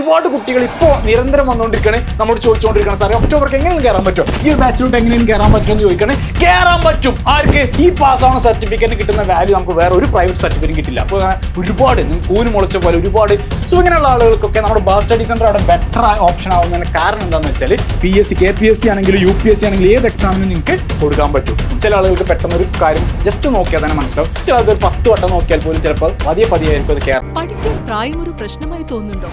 ഒരുപാട് കുട്ടികൾ ഇപ്പോൾ നിരന്തരം വന്നുകൊണ്ടിരിക്കണേ. നമ്മോട് ചോദിച്ചുകൊണ്ടിരിക്കണം സാറേ ഒക്ടോബർക്ക് എങ്ങനെയും കയറാൻ പറ്റും ഈ ഒരു ബാച്ചിലോട്ട് എങ്ങനെയും കയറാൻ പറ്റും എന്ന് ചോദിക്കണേ. കയറാൻ പറ്റും. ആർക്ക്? ഈ പാസ്സാവുന്ന സർട്ടിഫിക്കറ്റ് കിട്ടുന്ന വാല്യൂ നമുക്ക് വേറെ ഒരു പ്രൈവറ്റ് സർട്ടിഫിക്കറ്റ് കിട്ടില്ല. അപ്പോൾ ഒരുപാട് കൂന് മുളച്ച പോലെ ഒരുപാട്. സോ ഇങ്ങനെയുള്ള ആളുകൾക്കൊക്കെ നമ്മുടെ ബാസ് സ്റ്റഡി സെന്റർ അവിടെ ബെറ്റർ ഓപ്ഷൻ ആവുന്നതിന് കാരണം എന്താണെന്ന് വെച്ചാൽ P S C K P S C ആണെങ്കിലും യു പി എസ് സി ആണെങ്കിലും ഏത് എക്സാമിനും നിങ്ങൾക്ക് കൊടുക്കാൻ പറ്റും. ചില ആളുകൾക്ക് പെട്ടെന്ന് ഒരു കാര്യം ജസ്റ്റ് നോക്കിയാൽ തന്നെ മനസ്സിലാവും. ചില ഒരു പത്ത് വട്ടം നോക്കിയാൽ പോലും ചിലപ്പോൾ പതിയെ പതിയെ ആയിരിക്കും അത് കയറും പഠിക്കാൻ പ്രായം ഒരു പ്രശ്നമായി തോന്നുന്നുണ്ടോ?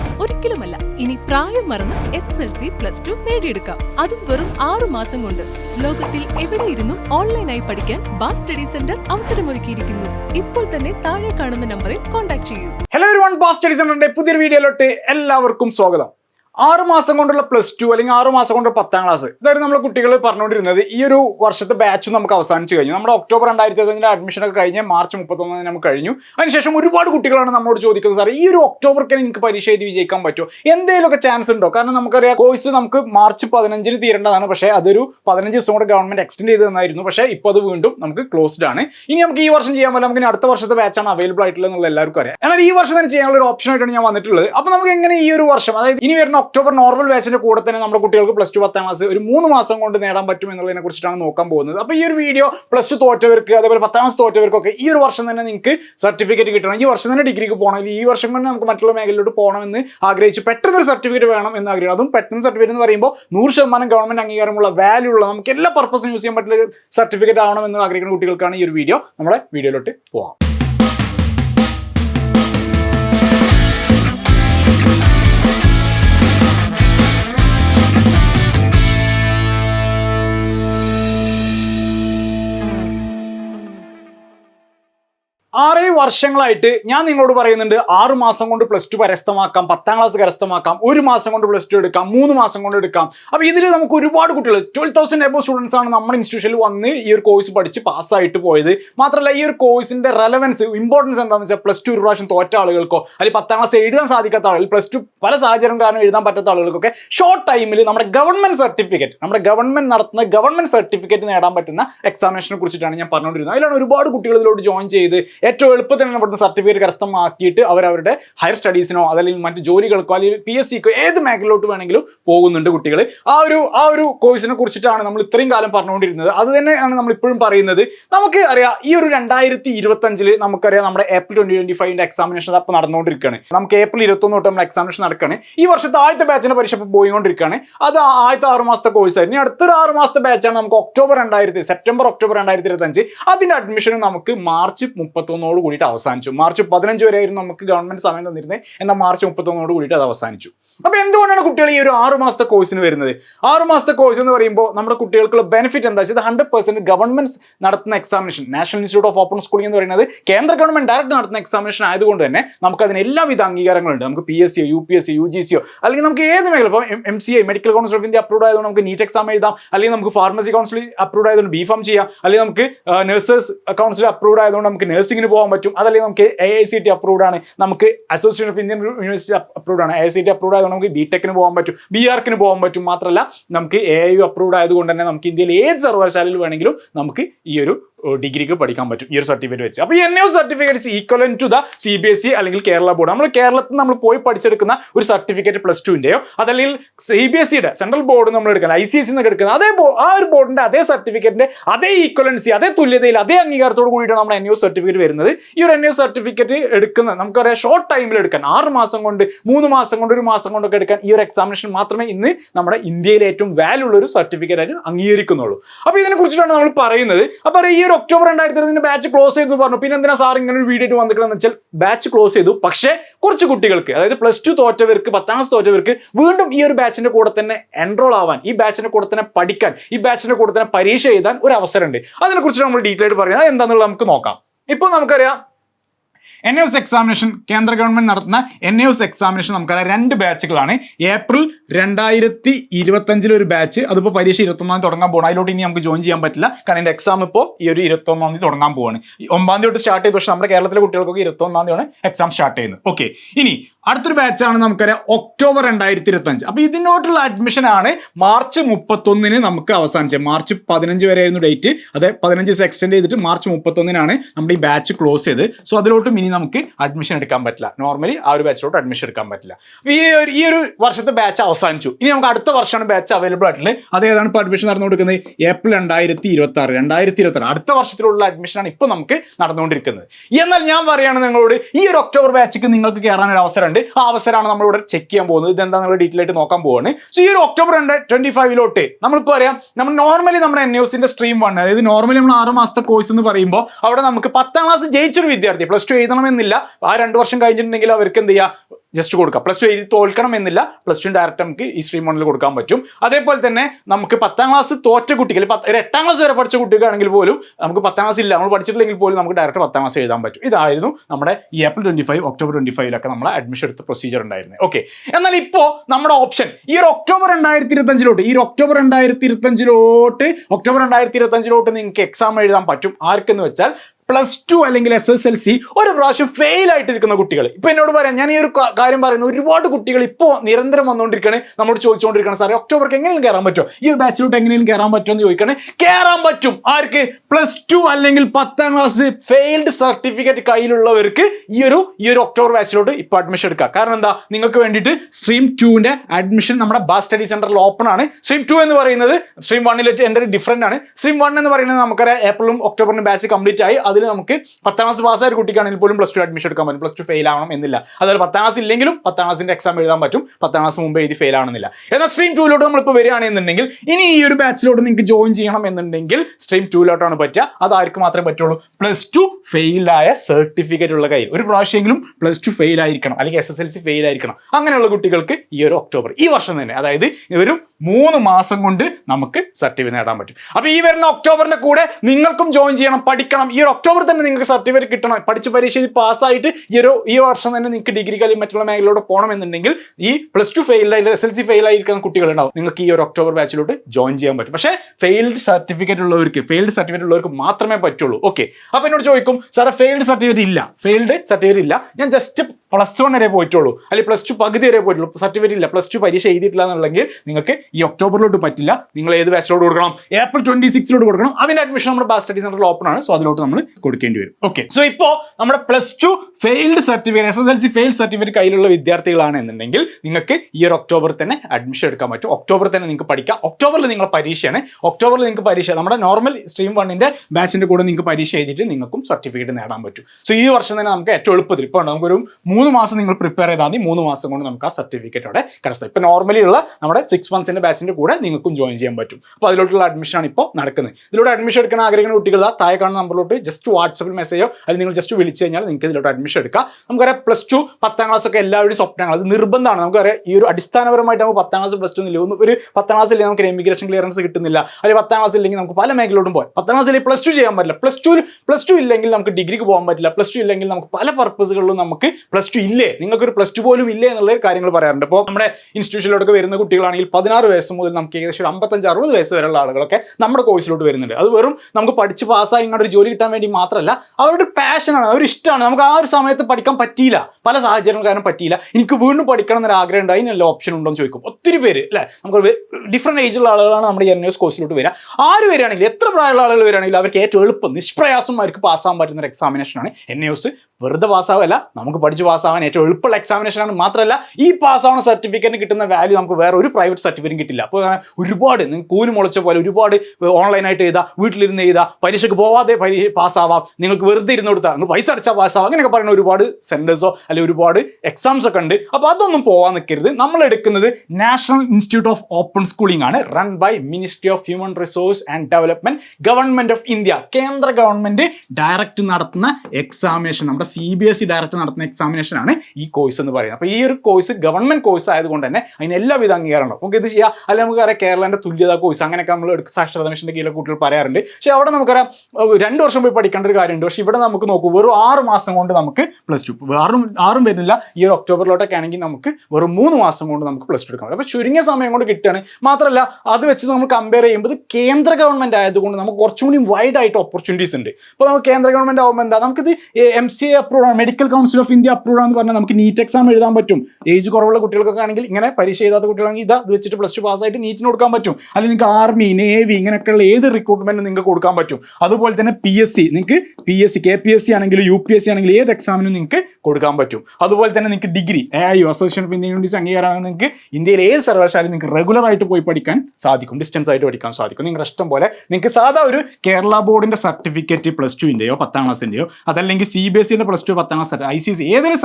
ഒരിക്കലുമല്ല ഇനി പ്രായം മറന്ന് S S L C plus two നേടിയെടുക്കാം. അതും വെറും ആറു മാസം കൊണ്ട്. ലോകത്തിൽ എവിടെ ഇരുന്നും ഓൺലൈനായി പഠിക്കാൻ ബാസ് സ്റ്റഡി സെന്റർ അവസരമൊരുക്കിയിരിക്കുന്നു. ഇപ്പോൾ തന്നെ താഴെ കാണുന്ന നമ്പറിൽ കോൺടാക്ട് ചെയ്യൂ. Hello everyone one Baas study സെന്ററിന്റെ പുതിയൊരു വീഡിയോയിലോട്ട് എല്ലാവർക്കും സ്വാഗതം. ആറ് മാസം കൊണ്ടുള്ള പ്ലസ് ടു അല്ലെങ്കിൽ ആറ് മാസം കൊണ്ടുള്ള പത്താം ക്ലാസ് ഇതായിരുന്നു നമ്മൾ കുട്ടികൾ പറഞ്ഞുകൊണ്ടിരുന്നത്. ഈ ഒരു വർഷത്തെ ബാച്ചും നമുക്ക് അവസാനിച്ച് കഴിഞ്ഞു. നമ്മുടെ ഒക്ടോബർ രണ്ടായിരത്തി ഇരുപത്തഞ്ചിന്റെ അഡ്മിഷൻ ഒക്കെ കഴിഞ്ഞ് മാർച്ച് മുപ്പത്തൊന്നിന് നമുക്ക് കഴിഞ്ഞു. അതിനുശേഷം ഒരുപാട് കുട്ടികളാണ് നമ്മളോട് ചോദിക്കുന്നത് സാർ ഈ ഒരു ഒക്ടോബർക്ക് നിങ്ങൾക്ക് പരീക്ഷ എഴുതി വിജയിക്കാൻ പറ്റുമോ? എന്തെങ്കിലുമൊക്കെ ചാൻസ് ഉണ്ടോ? കാരണം നമുക്കറിയാം കോഴ്സ് നമുക്ക് മാർച്ച് പതിനഞ്ചിന് തീരേണ്ടതാണ്. പക്ഷേ അതൊരു പതിനഞ്ച് ദിവസം കൂടെ ഗവൺമെന്റ് എക്സ്റ്റെൻഡ് ചെയ്ത് തന്നായിരുന്നു. പക്ഷേ ഇപ്പോൾ അത് വീണ്ടും നമുക്ക് ക്ലോസ്ഡ് ആണ്. ഇനി നമുക്ക് ഈ വർഷം ചെയ്യാൻ പറ്റില്ല. നമുക്ക് അടുത്ത വർഷത്തെ ബാച്ചാണ് അവൈലബിൾ ആയിട്ടുള്ളത് എന്നുള്ള എല്ലാവർക്കും അറിയാം. എന്നാൽ ഈ വർഷം തന്നെ ചെയ്യാനുള്ള ഒരു ഓപ്ഷനായിട്ടാണ് ഞാൻ വന്നിട്ടുള്ളത്. അപ്പോൾ നമുക്ക് എങ്ങനെ ഈ ഒരു വർഷം അതായത് ഇനി വരുന്ന ഒക്ടോബർ നോർമൽ ബാച്ചിന്റെ കൂടെ തന്നെ നമ്മുടെ കുട്ടികൾക്ക് പ്ലസ് ടു പത്താം ക്ലാസ് ഒരു മൂന്ന് മാസം കൊണ്ട് നേടാൻ പറ്റും എന്നുള്ളതിനെ കുറിച്ചിട്ടാണ് നോക്കാൻ പോകുന്നത്. അപ്പോൾ ഈ ഒരു വീഡിയോ പ്ലസ് ടു തോറ്റവർക്ക് അതേപോലെ പത്താം ക്ലാസ് തോറ്റവർക്കൊക്കെ ഈ ഒരു വർഷം തന്നെ നിങ്ങൾക്ക് സർട്ടിഫിക്കറ്റ് കിട്ടണം. ഈ വർഷം തന്നെ ഡിഗ്രിക്ക് പോകണം. ഈ വർഷം തന്നെ നമുക്ക് മറ്റുള്ള മേഖലയിലോട്ട് പോകണമെന്ന് ആഗ്രഹിച്ച് പെട്ടെന്ന് ഒരു സർട്ടിഫിക്കറ്റ് വേണം എന്ന് ആഗ്രഹം. അതും പെട്ടെന്ന് സർട്ടിഫിക്കറ്റ് എന്ന് പറയുമ്പോൾ നൂറ് ശതമാനം ഗവൺമെന്റ് അംഗീകാരമുള്ള വാല്യൂ ഉള്ള നമുക്ക് എല്ലാ പർപ്പസും യൂസ് ചെയ്യാൻ പറ്റുന്ന സർട്ടിഫിക്കറ്റ് ആവണം എന്ന് ആഗ്രഹിക്കുന്ന കുട്ടികൾക്കാണ് ഈ ഒരു വീഡിയോ നമ്മുടെ വീഡിയോയിലോട്ട് പോകാം ആറ് വർഷങ്ങളായിട്ട് ഞാൻ നിങ്ങളോട് പറയുന്നുണ്ട് ആറ് മാസം കൊണ്ട് പ്ലസ് ടു കരസ്ഥമാക്കാം പത്താം ക്ലാസ് കരസ്ഥമാക്കാം ഒരു മാസം കൊണ്ട് പ്ലസ് ടു എടുക്കാം മൂന്ന് മാസം കൊണ്ട് എടുക്കാം. അപ്പോൾ ഇതിൽ നമുക്ക് ഒരുപാട് കുട്ടികൾ ട്വൽവ് തൗസൻഡ് എബോ സ്റ്റുഡൻസ് ആണ് നമ്മുടെ ഇൻസ്റ്റിറ്റ്യൂഷനിൽ വന്ന് ഈ ഒരു കോഴ്സ് പഠിച്ച് പാസ്സായിട്ട് പോയത്. മാത്രമല്ല ഈ ഒരു കോഴ്സിന്റെ റെലവൻസ് ഇമ്പോർട്ടൻസ് എന്താണെന്ന് വെച്ചാൽ പ്ലസ് ടു ഒരു പ്രാവശ്യം തോറ്റ ആളുകൾക്കോ അല്ലെങ്കിൽ പത്താം ക്ലാസ് എഴുതാൻ സാധിക്കാത്ത ആളുകൾ പ്ലസ് ടു പല സാഹചര്യം കാരണം എഴുതാൻ പറ്റാത്ത ആളുകൾക്കൊക്കെ ഷോർട്ട് ടൈമിൽ നമ്മുടെ ഗവൺമെന്റ് സർട്ടിഫിക്കറ്റ് നമ്മുടെ ഗവൺമെന്റ് നടത്തുന്ന ഗവൺമെന്റ് സർട്ടിഫിക്കറ്റ് നേടാൻ പറ്റുന്ന എക്സാമിനേഷനെ കുറിച്ചിട്ടാണ് ഞാൻ പറഞ്ഞുകൊണ്ടിരുന്നത്. അതിലാണ് ഒരുപാട് കുട്ടികൾ ഇതിലോട്ട് ജോയിൻ ചെയ്ത് ഏറ്റവും എളുപ്പത്തിൽ തന്നെ ഇവിടുന്ന് സർട്ടിഫിക്കറ്റ് കരസ്ഥമാക്കിയിട്ട് അവർ അവരുടെ ഹയർ സ്റ്റഡീസിനോ അതല്ലെങ്കിൽ മറ്റ് ജോലികൾക്കോ അല്ലെങ്കിൽ പി എസ് സിക്കോ ഏത് മേഖലയിലോട്ട് വേണമെങ്കിലും പോകുന്നുണ്ട് കുട്ടികൾ ആ ഒരു ആ ഒരു കോഴ്സിനെ കുറിച്ചിട്ടാണ് നമ്മൾ ഇത്രയും കാലം പറഞ്ഞുകൊണ്ടിരുന്നത്. അത് തന്നെയാണ് നമ്മൾ ഇപ്പോഴും പറയുന്നത്. നമുക്ക് അറിയാം ഈ ഒരു രണ്ടായിരത്തി ഇരുപത്തഞ്ചിൽ നമുക്കറിയാം നമ്മുടെ ഏപ്രിൽ ട്വന്റി ട്വന്റി ഫൈവിന്റെ എക്സാമിനേഷൻ അപ്പോൾ നടന്നുകൊണ്ടിരിക്കുകയാണ്. നമുക്ക് ഏപ്രിൽ ഇരുപത്തൊന്ന് തൊട്ട് നമ്മൾ എക്സാമിനേഷൻ നടക്കുകയാണ്. ഈ വർഷത്തെ ആദ്യത്തെ ബാച്ചിന്റെ പരീക്ഷ ഇപ്പോൾ പോയിക്കൊണ്ടിരിക്കുകയാണ്. അത് ആദ്യത്തെ ആറ് മാസത്തെ കോഴ്സ് ആയിരുന്നു. ഇനി അടുത്തൊരു ആറ് മാസത്തെ ബാച്ചാണ് നമുക്ക് ഒക്ടോബർ രണ്ടായിരത്തി സെപ്റ്റംബർ ഒക്ടോബർ രണ്ടായിരത്തി ഇരുപത്തഞ്ച് അതിന്റെ അഡ്മിഷനും നമുക്ക് മാർച്ച് മുപ്പത്തൊന്നോട് കൂടിയിട്ട് അവസാനിച്ചു. മാർച്ച് പതിനഞ്ച് വരെ ആയിരുന്നു നമുക്ക് ഗവൺമെന്റ് സമയം തന്നിരുന്നത്. എന്നാൽ മാർച്ച് മുപ്പത്തൊന്നോട് കൂടിയിട്ട് അത് അവസാനിച്ചു. അപ്പോൾ എന്തുകൊണ്ടാണ് കുട്ടികൾ ഈ ഒരു ആറ് മാസത്തെ കോഴ്സിന് വരുന്നത്? ആറ് മാസത്തെ കോഴ്സ് എന്ന് പറയുമ്പോൾ നമ്മുടെ കുട്ടികൾക്കുള്ള ബെനിഫിറ്റ് എന്താ? വെച്ചാൽ ഹൺഡ്രഡ് പെർസെന്റ് ഗവൺമെന്റ് നടത്തുന്ന examination national institute of open schooling എന്ന് പറയുന്നത് കേന്ദ്ര ഗവൺമെന്റ് ഡയറക്റ്റ് നടത്തുന്ന എക്സാമിനേഷൻ ആയതുകൊണ്ട് തന്നെ നമുക്ക് അതിന് എല്ലാവിധ അംഗീകാരങ്ങളുണ്ട്. നമുക്ക് പി എസ് സിയോ U P S C U G സിയോ അല്ലെങ്കിൽ നമുക്ക് ഏത് മേഖല ഇപ്പോൾ M C I medical council of India approve ആയതുകൊണ്ട് നമുക്ക് നീറ്റ് എക്സാം എഴുതാം. അല്ലെങ്കിൽ നമുക്ക് ഫാർമസി കൗൺസിൽ അപ്രൂവ് ആയതുകൊണ്ട് ബി ഫാം ചെയ്യാം. അല്ലെങ്കിൽ നമുക്ക് നഴ്സസ് കൗൺസിൽ അപ്രൂവ് ആയതുകൊണ്ട് നമുക്ക് നഴ്സിംഗിന് പോകാൻ പറ്റും. അതല്ലെങ്കിൽ നമുക്ക് A I C T approve ആണ്. നമുക്ക് association of Indian university approve ആണ്. A I C T approve ആയതുകൊണ്ട് നമുക്ക് ബി ടെക്കിന് പോകാൻ പറ്റും ബി ആർക്കിന് പോകാൻ പറ്റും മാത്രമല്ല നമുക്ക് എ ഐ അപ്രൂവ്ഡ് ആയതുകൊണ്ട് തന്നെ നമുക്ക് ഇന്ത്യയിൽ ഏത് സർവകലാശാലയിൽ വേണമെങ്കിലും നമുക്ക് ഈ ഒരു ഡിഗ്രിക്ക് പഠിക്കാൻ പറ്റും. ഈ ഒരു സർട്ടിഫിക്കറ്റ് വെച്ച്. അപ്പോൾ N S certificates equivalent to the C B S E അല്ലെങ്കിൽ കേരള ബോർഡ്. നമ്മൾ കേരളത്തിൽ നമ്മൾ പോയി പഠിച്ചെടുക്കുന്ന ഒരു സർട്ടിഫിക്കറ്റ് പ്ലസ് ടുവിന്റെയോ അതല്ലെങ്കിൽ സി ബി എസ് സിയുടെ സെൻട്രൽ ബോർഡ് നമ്മൾ എടുക്കുന്ന ഐ സി എസ് എന്നൊക്കെ എടുക്കുന്ന അതേ ആ ഒരു ബോർഡിന്റെ അതേ സർട്ടിഫിക്കറ്റിന്റെ അതേ ഈക്വലൻസി അതേ തുല്യതയിൽ അതേ അംഗീകാരത്തോട് കൂടിയിട്ടാണ് നമ്മുടെ എൻ യോ സർട്ടിഫിക്കറ്റ് വരുന്നത്. ഈ ഒരു എൻ യോ സർട്ടിഫിക്കറ്റ് എടുക്കുന്ന നമുക്കറിയാം ഷോർട്ട് ടൈമിൽ എടുക്കാൻ ആറ് മാസം കൊണ്ട് മൂന്ന് മാസം കൊണ്ട് ഒരു മാസം കൊണ്ടൊക്കെ എടുക്കാൻ ഈ ഒരു എക്സാമിനേഷൻ മാത്രമേ ഇന്ന് നമ്മുടെ ഇന്ത്യയിലെ ഏറ്റവും വാല്യൂ ഉള്ള ഒരു സർട്ടിഫിക്കറ്റ് ആയിട്ട് അംഗീകരിക്കുന്നുള്ളൂ. അപ്പോൾ ഇതിനെ കുറിച്ചിട്ടാണ് നമ്മൾ പറയുന്നത്. അപ്പോൾ ഈ ഒരു ഒക്ടോബർ രണ്ടായിരത്തി ഇരുപതിന് ബാച്ച് ക്ലോസ് ചെയ്തു പറഞ്ഞു. പിന്നെ എന്തിനാ സാർ ഇങ്ങനെ ഒരു വീഡിയോ വന്നിട്ടുണ്ടെന്ന് വെച്ചാൽ ബാച്ച് ക്ലോസ് ചെയ്തു. പക്ഷേ കുറച്ച് കുട്ടികൾക്ക് അതായത് പ്ലസ് ടു തോറ്റവർക്ക് പത്താം ക്ലാസ് തോറ്റവർക്ക് വീണ്ടും ഈ ഒരു ബാച്ചിന്റെ കൂടെ തന്നെ എൻറോൾ ആവാൻ ഈ ബാച്ചിന്റെ കൂടെ തന്നെ പഠിക്കാൻ ഈ ബാച്ചിന്റെ കൂടെ തന്നെ പരീക്ഷ എഴുതാൻ ഒരു അവസരമുണ്ട്. അതിനെക്കുറിച്ച് നമ്മൾ ഡീറ്റെയിൽ പറയുന്നത് എന്താണെന്നുള്ളത് നമുക്ക് നോക്കാം. ഇപ്പോൾ നമുക്കറിയാം എൻ എസ് എക്സാമിനേഷൻ കേന്ദ്ര ഗവൺമെന്റ് നടത്തുന്ന എൻ എസ് എക്സാമിനേഷൻ നമുക്കറിയാം. രണ്ട് ബാച്ചുകളാണ് ഏപ്രിൽ രണ്ടായിരത്തി ഇരുപത്തഞ്ചിൽ ഒരു ബാച്ച് അതിപ്പോൾ പരീക്ഷ ഇരുപത്തൊന്നാം തീയതി തുടങ്ങാൻ പോകണം അതിലോട്ട് ഇനി നമുക്ക് ജോയിൻ ചെയ്യാൻ പറ്റില്ല. കാരണം എന്റെ എക്സാം ഇപ്പോൾ ഈ ഒരു ഇരുപത്തൊന്നാം തീയതി തുടങ്ങാൻ പോവാണ്. ഒമ്പാം തീയതി തൊട്ട് സ്റ്റാർട്ട് ചെയ്തു പക്ഷേ നമ്മുടെ കേരളത്തിലെ കുട്ടികൾക്കൊക്കെ ഇരുപത്തൊന്നാം തീയതിയാണ് എക്സാം സ്റ്റാർട്ട് ചെയ്യുന്നത്. ഓക്കെ ഇനി അടുത്തൊരു ബാച്ചാണ് നമുക്കറിയാം ഒക്ടോബർ രണ്ടായിരത്തി ഇരുപത്തി അഞ്ച് അപ്പൊ ഇതിനോട്ടുള്ള അഡ്മിഷൻ ആണ് മാർച്ച് മുപ്പത്തൊന്നിന് നമുക്ക് അവസാനിച്ചത്. മാർച്ച് പതിനഞ്ച് വരെ ആയിരുന്നു ഡേറ്റ് അത് പതിനഞ്ച് ദിവസം എക്സ്റ്റെൻഡ് ചെയ്തിട്ട് മാർച്ച് മുപ്പത്തൊന്നിനാണ് നമ്മുടെ ഈ ബാച്ച് ക്ലോസ് ചെയ്ത് സോ അതിലോട്ടും ഇനി നമുക്ക് അഡ്മിഷൻ എടുക്കാൻ പറ്റില്ല. നോർമലി ആ ഒരു ബാച്ചിലോട്ട് അഡ്മിഷൻ എടുക്കാൻ പറ്റില്ല. ഈ ഒരു ഈ ഒരു വർഷത്തെ ബാച്ച് അവസാനിച്ചു. ഇനി നമുക്ക് അടുത്ത വർഷമാണ് ബാച്ച് അവൈലബിൾ ആയിട്ടുള്ളത്. അത് ഏതാണ് ഇപ്പോൾ അഡ്മിഷൻ നടന്നു കൊടുക്കുന്നത് ഏപ്രിൽ രണ്ടായിരത്തി ഇരുപത്തി ആറ് രണ്ടായിരത്തി ഇരുപത്തി ആറ് അടുത്ത വർഷത്തിലുള്ള അഡ്മിഷനാണ് ഇപ്പോൾ നമുക്ക് നടന്നുകൊണ്ടിരിക്കുന്നത്. എന്നാൽ ഞാൻ പറയുകയാണ് നിങ്ങളോട് ഈ ഒരു ഒക്ടോബർ ബാച്ചിക്ക് നിങ്ങൾക്ക് കയറാൻ ഒരു അവസരമുണ്ട്. ആ അവസരമാണ് നമ്മളിവിടെ ചെക്ക് ചെയ്യാൻ പോകുന്നത്. ഇതെന്താ നമ്മൾ ഡീറ്റെയിൽ ആയിട്ട് നോക്കാൻ പോവാണ്. സോ ഈ ഒരു ഒക്ടോബർ ട്വന്റി ഫൈവിലോട്ട് നമ്മളിപ്പോൾ അറിയാം നമ്മൾ നോർമലി നമ്മുടെ എൻ എസിന്റെ സ്ട്രീം വൺ അതായത് നോർമലി നമ്മൾ ആറ് മാസത്തെ കോഴ്സ് എന്ന് പറയുമ്പോൾ അവിടെ നമുക്ക് പത്താം ക്ലാസ് ജയിച്ചൊരു വിദ്യാർത്ഥി പ്ലസ് ടു എഴുതണമെന്നില്ല. ആ രണ്ട് വർഷം കഴിഞ്ഞിട്ടുണ്ടെങ്കിൽ അവർക്ക് എന്ത് ചെയ്യുക ജസ്റ്റ് കൊടുക്കാം. പ്ലസ് ടു എഴുതി തോൽക്കണം എന്നില്ല. പ്ലസ് ടു ഡയറക്റ്റ് നമുക്ക് ഈ സ്ട്രീം വണ്ണിൽ കൊടുക്കാൻ പറ്റും. അതേപോലെ തന്നെ നമുക്ക് പത്താം ക്ലാസ് തോറ്റ കുട്ടികൾ ഒരു എട്ടാം ക്ലാസ് വരെ പഠിച്ച കുട്ടികളാണെങ്കിൽ പോലും നമുക്ക് പത്താം ക്ലാസ് ഇല്ല. നമ്മൾ പഠിച്ചിട്ടില്ലെങ്കിൽ പോലും നമുക്ക് ഡയറക്റ്റ് പത്താം ക്ലാസ് എഴുതാൻ പറ്റും. ഇതായിരുന്നു നമ്മുടെ ഈ April twenty five October twenty ഫൈവിലൊക്കെ നമ്മൾ അഡ്മിഷൻ എടുത്ത പ്രൊസീജിയർ ഉണ്ടായിരുന്നത്. ഓക്കെ എന്നാൽ ഇപ്പോൾ നമ്മുടെ ഓപ്ഷൻ ഈ ഒരു ഒക്ടോബർ രണ്ടായിരത്തി ഇരുപത്തഞ്ചിലോട്ട് ഈ ഒരു ഒക്ടോബർ രണ്ടായിരത്തി ഇരുപത്തഞ്ചിലോട്ട് ഒക്ടോബർ രണ്ടായിരത്തി ഇരുപത്തഞ്ചിലോട്ട് നിങ്ങൾക്ക് എക്സാം എഴുതാൻ പറ്റും. ആർക്കെന്ന് വെച്ചാൽ പ്ലസ് ടു അല്ലെങ്കിൽ എസ് എസ് എൽ സി ഒരു പ്രാവശ്യം ഫെയിൽ ആയിട്ടിരിക്കുന്ന കുട്ടികൾ. ഇപ്പൊ എന്നോട് പറയാം ഞാൻ ഈ ഒരു കാര്യം പറയുന്നു ഒരുപാട് കുട്ടികൾ ഇപ്പോൾ നിരന്തരം വന്നുകൊണ്ടിരിക്കണേ നമ്മോട് ചോദിച്ചുകൊണ്ടിരിക്കണം സാറേ ഒക്ടോബർക്ക് എങ്ങനെയും കയറാൻ പറ്റുമോ? ഈ ഒരു ബാച്ചിലോട്ട് എങ്ങനെയും കയറാൻ പറ്റുമോ എന്ന് ചോദിക്കണേ കയറാൻ പറ്റും. ആർക്ക്? പ്ലസ് ടു അല്ലെങ്കിൽ പത്താം ക്ലാസ് ഫെയിൽഡ് സർട്ടിഫിക്കറ്റ് കയ്യിലുള്ളവർക്ക് ഈ ഒരു ഈ ഒരു ഒക്ടോബർ ബാച്ചിലോട്ട് ഇപ്പോൾ അഡ്മിഷൻ എടുക്കാം. കാരണം എന്താ? നിങ്ങൾക്ക് വേണ്ടിയിട്ട് സ്ട്രീം ടുവിന്റെ അഡ്മിഷൻ നമ്മുടെ ബാസ് സ്റ്റഡി സെന്ററിൽ ഓപ്പൺ ആണ്. സ്ട്രീം ടു എന്ന് പറയുന്നത് സ്ട്രീം വണ്ണിലേക്ക് എന്റെ ഡിഫറെന്റ് ആണ്. സ്ട്രീം വൺ എന്ന് പറയുന്നത് നമുക്കറിയാം ഏപ്രിലും ഒക്ടോബറിനും ബാച്ച് കംപ്ലീറ്റ് ആയി. അതിൽ നമുക്ക് പത്താം ക്ലാസ് പാസ്സായ ഒരു കുട്ടിക്കാണെങ്കിൽ പോലും പ്ലസ് ടു അഡ്മിഷൻ എടുക്കാൻ പറ്റും. പ്ലസ് ടു ഫെയിൽ ആവണം എന്നില്ല. അതുപോലെ പത്താം ക്ലാസ് ഇല്ലെങ്കിലും പത്താം ക്ലാസിന്റെ എക്സാം എഴുതാൻ പറ്റും. പത്താം ക്ലാസ് മുമ്പ് എഴുതി ഫെയിൽ ആവണമെന്നില്ല. എന്നാൽ സ്ട്രീം ടൂയിലോട്ട് നമ്മളിപ്പോൾ വരികയാണെന്നുണ്ടെങ്കിൽ ഇനി ഈ ഒരു ബാച്ചിലോട്ട് നിങ്ങൾക്ക് ജോയിൻ ചെയ്യണം എന്നുണ്ടെങ്കിൽ സ്ട്രീം ടൂയിലോട്ടാണ് പറ്റുക. അത് ആർക്ക് മാത്രമേ പറ്റുള്ളൂ? പ്ലസ് ടു ഫെയിലായ സർട്ടിഫിക്കറ്റ് ഉള്ള കയ്യിൽ. ഒരു പ്രാവശ്യമെങ്കിലും പ്ലസ് ടു ഫെയിൽ ആയിരിക്കണം. അല്ലെങ്കിൽ S S L C fail ആയിരിക്കണം. അങ്ങനെയുള്ള കുട്ടികൾക്ക് ഈ ഒരു ഒക്ടോബർ ഈ വർഷം തന്നെ. അതായത് ഒരു മൂന്ന് മാസം കൊണ്ട് നമുക്ക് സർട്ടിഫിക്കറ്റ് നേടാൻ പറ്റും. അപ്പൊ ഈ വരുന്ന ഒക്ടോബറിന്റെ കൂടെ നിങ്ങൾക്കും ജോയിൻ ചെയ്യണം പഠിക്കണം. ഈ ഒരു ഒക്ടോബർ തന്നെ നിങ്ങൾക്ക് സർട്ടിഫിക്കറ്റ് കിട്ടണം. പഠിച്ച് പരീക്ഷ പാസ്സായിട്ട് ഈ ഒരു ഈ വർഷം തന്നെ നിങ്ങൾക്ക് ഡിഗ്രി അല്ലെങ്കിൽ മറ്റുള്ള മേഖലയിലൂടെ പോകണമെന്നുണ്ടെങ്കിൽ ഈ പ്ലസ് ടു ഫെയിൽ അല്ലെങ്കിൽ എസ് എൽ സി ഫെയിൽ ആയിരിക്കുന്ന കുട്ടികളുണ്ടാവും. നിങ്ങൾക്ക് ഈ ഒരു ഒക്ടോബർ ബാച്ചിലോട്ട് ജോയിൻ ചെയ്യാൻ പറ്റും. പക്ഷേ ഫെയിൽഡ് സർട്ടിഫിക്കറ്റ് ഉള്ളവർക്ക് ഫെയിൽഡ് സർട്ടിഫിക്കറ്റ് ഉള്ളവർക്ക് മാത്രമേ പറ്റുള്ളൂ. ഓക്കെ അപ്പൊ എന്നോട് ചോദിക്കും സാറേ ഫെയിൽഡ് സർട്ടിഫിക്കറ്റ് ഇല്ല. ഫെയിൽഡ് സർട്ടിഫിക്കറ്റ് ഇല്ല. ഞാൻ ജസ്റ്റ് പ്ലസ് വൺ വരെ പോയിട്ടുള്ളൂ. അല്ലെങ്കിൽ പ്ലസ് ടു പകുതി വരെ പോയിട്ടുള്ളൂ. സർട്ടിഫിക്കറ്റ് ഇല്ല. പ്ലസ് ടു പരീക്ഷ എഴുതിയിട്ടില്ല എന്നുണ്ടെങ്കിൽ നിങ്ങൾക്ക് ഈ ഒക്ടോബറിലോട്ട് പറ്റില്ല. നിങ്ങൾ ഏത് ബാച്ചിലോട്ട് കൊടുക്കണം? ഏപ്രിൽ ട്വന്റി സിക്സിലോട്ട് കൊടുക്കണം. അതിന്റെ അഡ്മിഷൻ നമ്മുടെ ബാസ് സ്റ്റഡി സെന്ററിൽ ഓപ്പൺ ആണ്. സോ അതിലോട്ട് നമ്മൾ കൊടുക്കേണ്ടി വരും. ഓക്കെ സോ ഇപ്പോൾ നമ്മുടെ plus two failed certificate S S L C failed certificate കയ്യിലുള്ള വിദ്യാർത്ഥികളാണ് എന്നുണ്ടെങ്കിൽ നിങ്ങൾക്ക് ഈ ഒരു ഒക്ടോബർ തന്നെ അഡ്മിഷൻ എടുക്കാൻ പറ്റും. ഒക്ടോബർ തന്നെ നിങ്ങൾക്ക് പഠിക്കാം. ഒക്ടോബറിൽ നിങ്ങൾ പരീക്ഷയാണ്. ഒക്ടോബറിൽ നിങ്ങൾക്ക് പരീക്ഷ നമ്മുടെ നോർമൽ സ്ട്രീം വണ്ണിന്റെ ബാച്ചിന്റെ കൂടെ നിങ്ങൾക്ക് പരീക്ഷ എഴുതിയിട്ട് നിങ്ങൾക്കും സർട്ടിഫിക്കറ്റ് നേടാൻ പറ്റും. സോ ഈ വർഷം തന്നെ നമുക്ക് ഏറ്റവും എളുപ്പത്തിൽ ഇപ്പോൾ നമുക്കൊരു മൂന്ന് മാസം നിങ്ങൾ പ്രിപ്പയർ ചെയ്താൽ മതി. മൂന്ന് മാസം കൊണ്ട് നമുക്ക് ആ സർട്ടിഫിക്കറ്റ് അവിടെ കരസ്ഥം ഇപ്പൊ നോർമലി ഉള്ള നമ്മുടെ സിക്സ് മന്ത്സിന്റെ ബാച്ചിന്റെ കൂടെ നിങ്ങൾക്കും ജോയിൻ ചെയ്യാൻ പറ്റും. അപ്പോൾ അതിലോട്ടുള്ള അഡ്മിഷൻ ആണ് ഇപ്പോൾ നടക്കുന്നത്. ഇതിലൂടെ അഡ്മിഷൻ എടുക്കാൻ ആഗ്രഹിക്കുന്ന കുട്ടികൾ താഴെ കാണുന്ന നമ്പറിലോട്ട് ജസ്റ്റ് വാട്സപ്പിൽ മെസ്സേജോ അല്ലെങ്കിൽ നിങ്ങൾ ജസ്റ്റ് വിളിച്ചു കഴിഞ്ഞാൽ നിങ്ങൾക്ക് ഇതിലോട്ട് അഡ്മിഷൻ എടുക്കാം. നമുക്കറിയാം പ്ലസ് ടു പത്താം ക്ലാസ് ഒക്കെ എല്ലാവരുടെയും സ്വപ്നങ്ങൾ. അത് നിർബന്ധമാണ്. നമുക്കറിയാം ഈ ഒരു അടിസ്ഥാനപരമായിട്ട് നമുക്ക് പത്താം ക്ലാസ് പ്ലസ് ടു ഇല്ല ഒന്നും ഒരു പത്താം ക്ലാസ് ഇല്ലെങ്കിൽ നമുക്ക് ഇമിഗ്രേഷൻ ക്ലിയറൻസ് കിട്ടുന്നില്ല. അല്ലെങ്കിൽ പത്താം ക്ലാസ് ഇല്ലെങ്കിൽ നമുക്ക് പല മേഖലയിലോട്ടും പോകാം. പത്താം ക്ലാസ് ഇല്ലെങ്കിൽ പ്ലസ് ടു ചെയ്യാൻ പറ്റില്ല. പ്ലസ് ടു പ്ലസ് ടു ഇല്ലെങ്കിൽ നമുക്ക് ഡിഗ്രിക്ക് പോകാൻ പറ്റില്ല. പ്ലസ് ടു ഇല്ലെങ്കിൽ നമുക്ക് പല പർപ്പസുകളിലും നമുക്ക് പ്ലസ് ടു ഇല്ലേ? നിങ്ങൾക്കൊരു പ്ലസ് ടു പോലും ഇല്ലേ എന്നുള്ള കാര്യങ്ങൾ പറയാറുണ്ട്. ഇപ്പോൾ നമ്മുടെ ഇൻസ്റ്റിറ്റ്യൂഷനിലോട്ട് വരുന്ന കുട്ടികളാണെങ്കിൽ പതിനാറ് വയസ്സ് മുതൽ നമുക്ക് ഏകദേശം ഒരു അമ്പത്തഞ്ച് അറുപത് വയസ്സ് വരെയുള്ള ആളുകളൊക്കെ നമ്മുടെ കോഴ്സിലോട്ട് വരുന്നുണ്ട്. അത് വെറും നമുക്ക് പഠിച്ച് പാസ്സായി ഇങ്ങോട്ട് ജോലി കിട്ടാൻ വേണ്ടി മാത്രമല്ല അവരുടെ പാഷനാണ് അവർ ഇഷ്ടമാണ്. നമുക്ക് ആ ഒരു സമയത്ത് പഠിക്കാൻ പറ്റിയില്ല. പല സാഹചര്യങ്ങൾ കാരണം പറ്റിയില്ല. എനിക്ക് വീണ്ടും പഠിക്കണം എന്നൊരു ആഗ്രഹം ഉണ്ടായി അതിനുള്ള ഓപ്ഷൻ ഉണ്ടോ എന്ന് ചോദിക്കും. ഒത്തിരി പേര് അല്ലേ? നമുക്ക് ഡിഫറെന്റ് ഏജിലുള്ള ആളുകളാണ് നമ്മുടെ എൻ എസ് കോഴ്സിലോട്ട് വരിക. ആര് വരികയാണെങ്കിൽ എത്ര പ്രായമുള്ള ആളുകൾ വരികയാണെങ്കിൽ അവർക്ക് ഏറ്റവും എളുപ്പം നിഷ്പ്രയാസം അവർക്ക് പാസ്സാൻ പറ്റുന്ന ഒരു എക്സാമിനേഷനാണ് എൻ എസ് വെറുതെ പാസ്സാവല്ല നമുക്ക് പഠിച്ച് പാസ്സാവാൻ ഏറ്റവും എളുപ്പമുള്ള എക്സാമിനേഷൻ ആണ്. മാത്രമല്ല ഈ പാസ്സാവുന്ന സർട്ടിഫിക്കറ്റിന് കിട്ടുന്ന വാല്യൂ നമുക്ക് വേറെ ഒരു പ്രൈവറ്റ് സർട്ടിഫിക്കറ്റും കിട്ടില്ല. അപ്പോൾ ഒരുപാട് നിങ്ങൾക്ക് കൂലി മുളച്ച പോലെ ഒരുപാട് ഓൺലൈനായിട്ട് എഴുതാം വീട്ടിലിരുന്ന് എഴുതാം പരീക്ഷയ്ക്ക് പോവാതെ പരീക്ഷ പാസ്സാവാം നിങ്ങൾക്ക് വെറുതെ ഇരുന്ന് കൊടുത്താൽ നിങ്ങൾ പൈസ അടച്ചാൽ പാസ്സാവാം അങ്ങനെയൊക്കെ പറയുന്ന ഒരുപാട് സെന്റേഴ്സോ അല്ലെങ്കിൽ ഒരുപാട് എക്സാംസ് ഒക്കെ ഉണ്ട്. അപ്പോൾ അതൊന്നും പോവാൻ നിൽക്കരുത് നമ്മൾ എടുക്കുന്നത് national institute of open schooling ആണ് run by ministry of human resource and development government of India കേന്ദ്ര ഗവൺമെന്റ് ഡയറക്റ്റ് നടത്തുന്ന എക്സാമിനേഷൻ നമ്മുടെ C B S E director നടത്തുന്ന എക്സാമിനേഷൻ ആണ് ഈ കോഴ്സ് എന്ന് പറയുന്നത്. അപ്പോൾ ഈ ഒരു കോഴ്സ് ഗവൺമെന്റ് കോഴ്സ് ആയതുകൊണ്ട് തന്നെ അതിന് എല്ലാവിധ അംഗീകാരമുണ്ട് നമുക്ക് ഇത് ചെയ്യാം. അല്ലെങ്കിൽ നമുക്കറിയാം കേരളത്തിന്റെ തുല്യതാ കോഴ്സ് അങ്ങനെയൊക്കെ നമ്മൾ എടുക്കുക സാക്ഷരത മിഷന്റെ കീഴിലെ കുട്ടികൾ പറയാറുണ്ട്. പക്ഷേ അവിടെ നമുക്കറിയാം രണ്ട് വർഷം പോയി പഠിക്കേണ്ട ഒരു കാര്യമുണ്ട്. പക്ഷേ ഇവിടെ നമുക്ക് നോക്കൂ വെറും ആറ് മാസം കൊണ്ട് നമുക്ക് പ്ലസ് ടു ആറും ആറും വരുന്നില്ല. ഈ ഒരു ഒക്ടോബറിലോട്ടൊക്കെ ആണെങ്കിൽ നമുക്ക് വെറും മൂന്ന് മാസം കൊണ്ട് നമുക്ക് പ്ലസ് ടു എടുക്കാൻ പറ്റും അപ്പോൾ ചുരുങ്ങിയ സമയം കൊണ്ട് കിട്ടുകയാണ്. മാത്രമല്ല അത് വെച്ച് നമ്മൾ കമ്പയർ ചെയ്യുമ്പോൾ കേന്ദ്ര ഗവൺമെന്റ് ആയതുകൊണ്ട് നമുക്ക് കുറച്ചും കൂടി വൈഡ് ആയിട്ട് ഓപ്പർച്യൂണിറ്റീസ് ഉണ്ട്. ഇപ്പോൾ നമുക്ക് കേന്ദ്ര ഗവൺമെന്റ് ആകുമ്പോൾ എന്താ? നമുക്കിത് എം സി എ അപ്രൂവ് ആണ്. Medical council of India approve ആണെന്ന് പറഞ്ഞാൽ നമുക്ക് നീറ്റ് എക്സാം എഴുതാൻ പറ്റും. ഏജ് കുറവുള്ള കുട്ടികൾക്കൊക്കെ ആണെങ്കിൽ ഇങ്ങനെ പരീക്ഷ എഴുതാത്ത കുട്ടികളാണെങ്കിൽ ഇതാ ഇത് വെച്ചിട്ട് പ്ലസ് ടു പാസ്സായിട്ട് നീറ്റിന് കൊടുക്കാൻ പറ്റും. അല്ലെങ്കിൽ നിങ്ങൾക്ക് ആർമി നേവി ഇങ്ങനെയൊക്കെയുള്ള ഏത് റിക്രൂട്ട്മെന്റ് നിങ്ങൾക്ക് കൊടുക്കാൻ പറ്റും. അതുപോലെ തന്നെ പി എസ് സി നിങ്ങൾക്ക് P S C K P S C ആണെങ്കിലും യു പി എസ് സി ആണെങ്കിലും ഏത് എക്സാമിനും നിങ്ങൾക്ക് കൊടുക്കാൻ പറ്റും. അതുപോലെ തന്നെ നിങ്ങൾക്ക് degree A I association of Indian university അംഗീകാരമാണ് നിങ്ങൾക്ക് ഇന്ത്യയിലെ ഏത് സർവകലാശാലയും നിങ്ങൾക്ക് റെഗുലർ ആയിട്ട് പോയി പഠിക്കാൻ സാധിക്കും. ഡിസ്റ്റൻസ് ആയിട്ട് പഠിക്കാൻ സാധിക്കും. നിങ്ങളുടെ ഇഷ്ടം പോലെ നിങ്ങൾക്ക് സാധാ ഒരു കേരള ബോർഡിന്റെ സർട്ടിഫിക്കറ്റ് പ്ലസ് ടുവിന്റെയോ പത്താം ക്ലാസ്സിന്റെയോ അതല്ലെങ്കിൽ സി ബി എസ് സിയുടെ പ്ലസ് ടു പത്താം ക്ലാസ് ഐ സി സി ഏതൊരു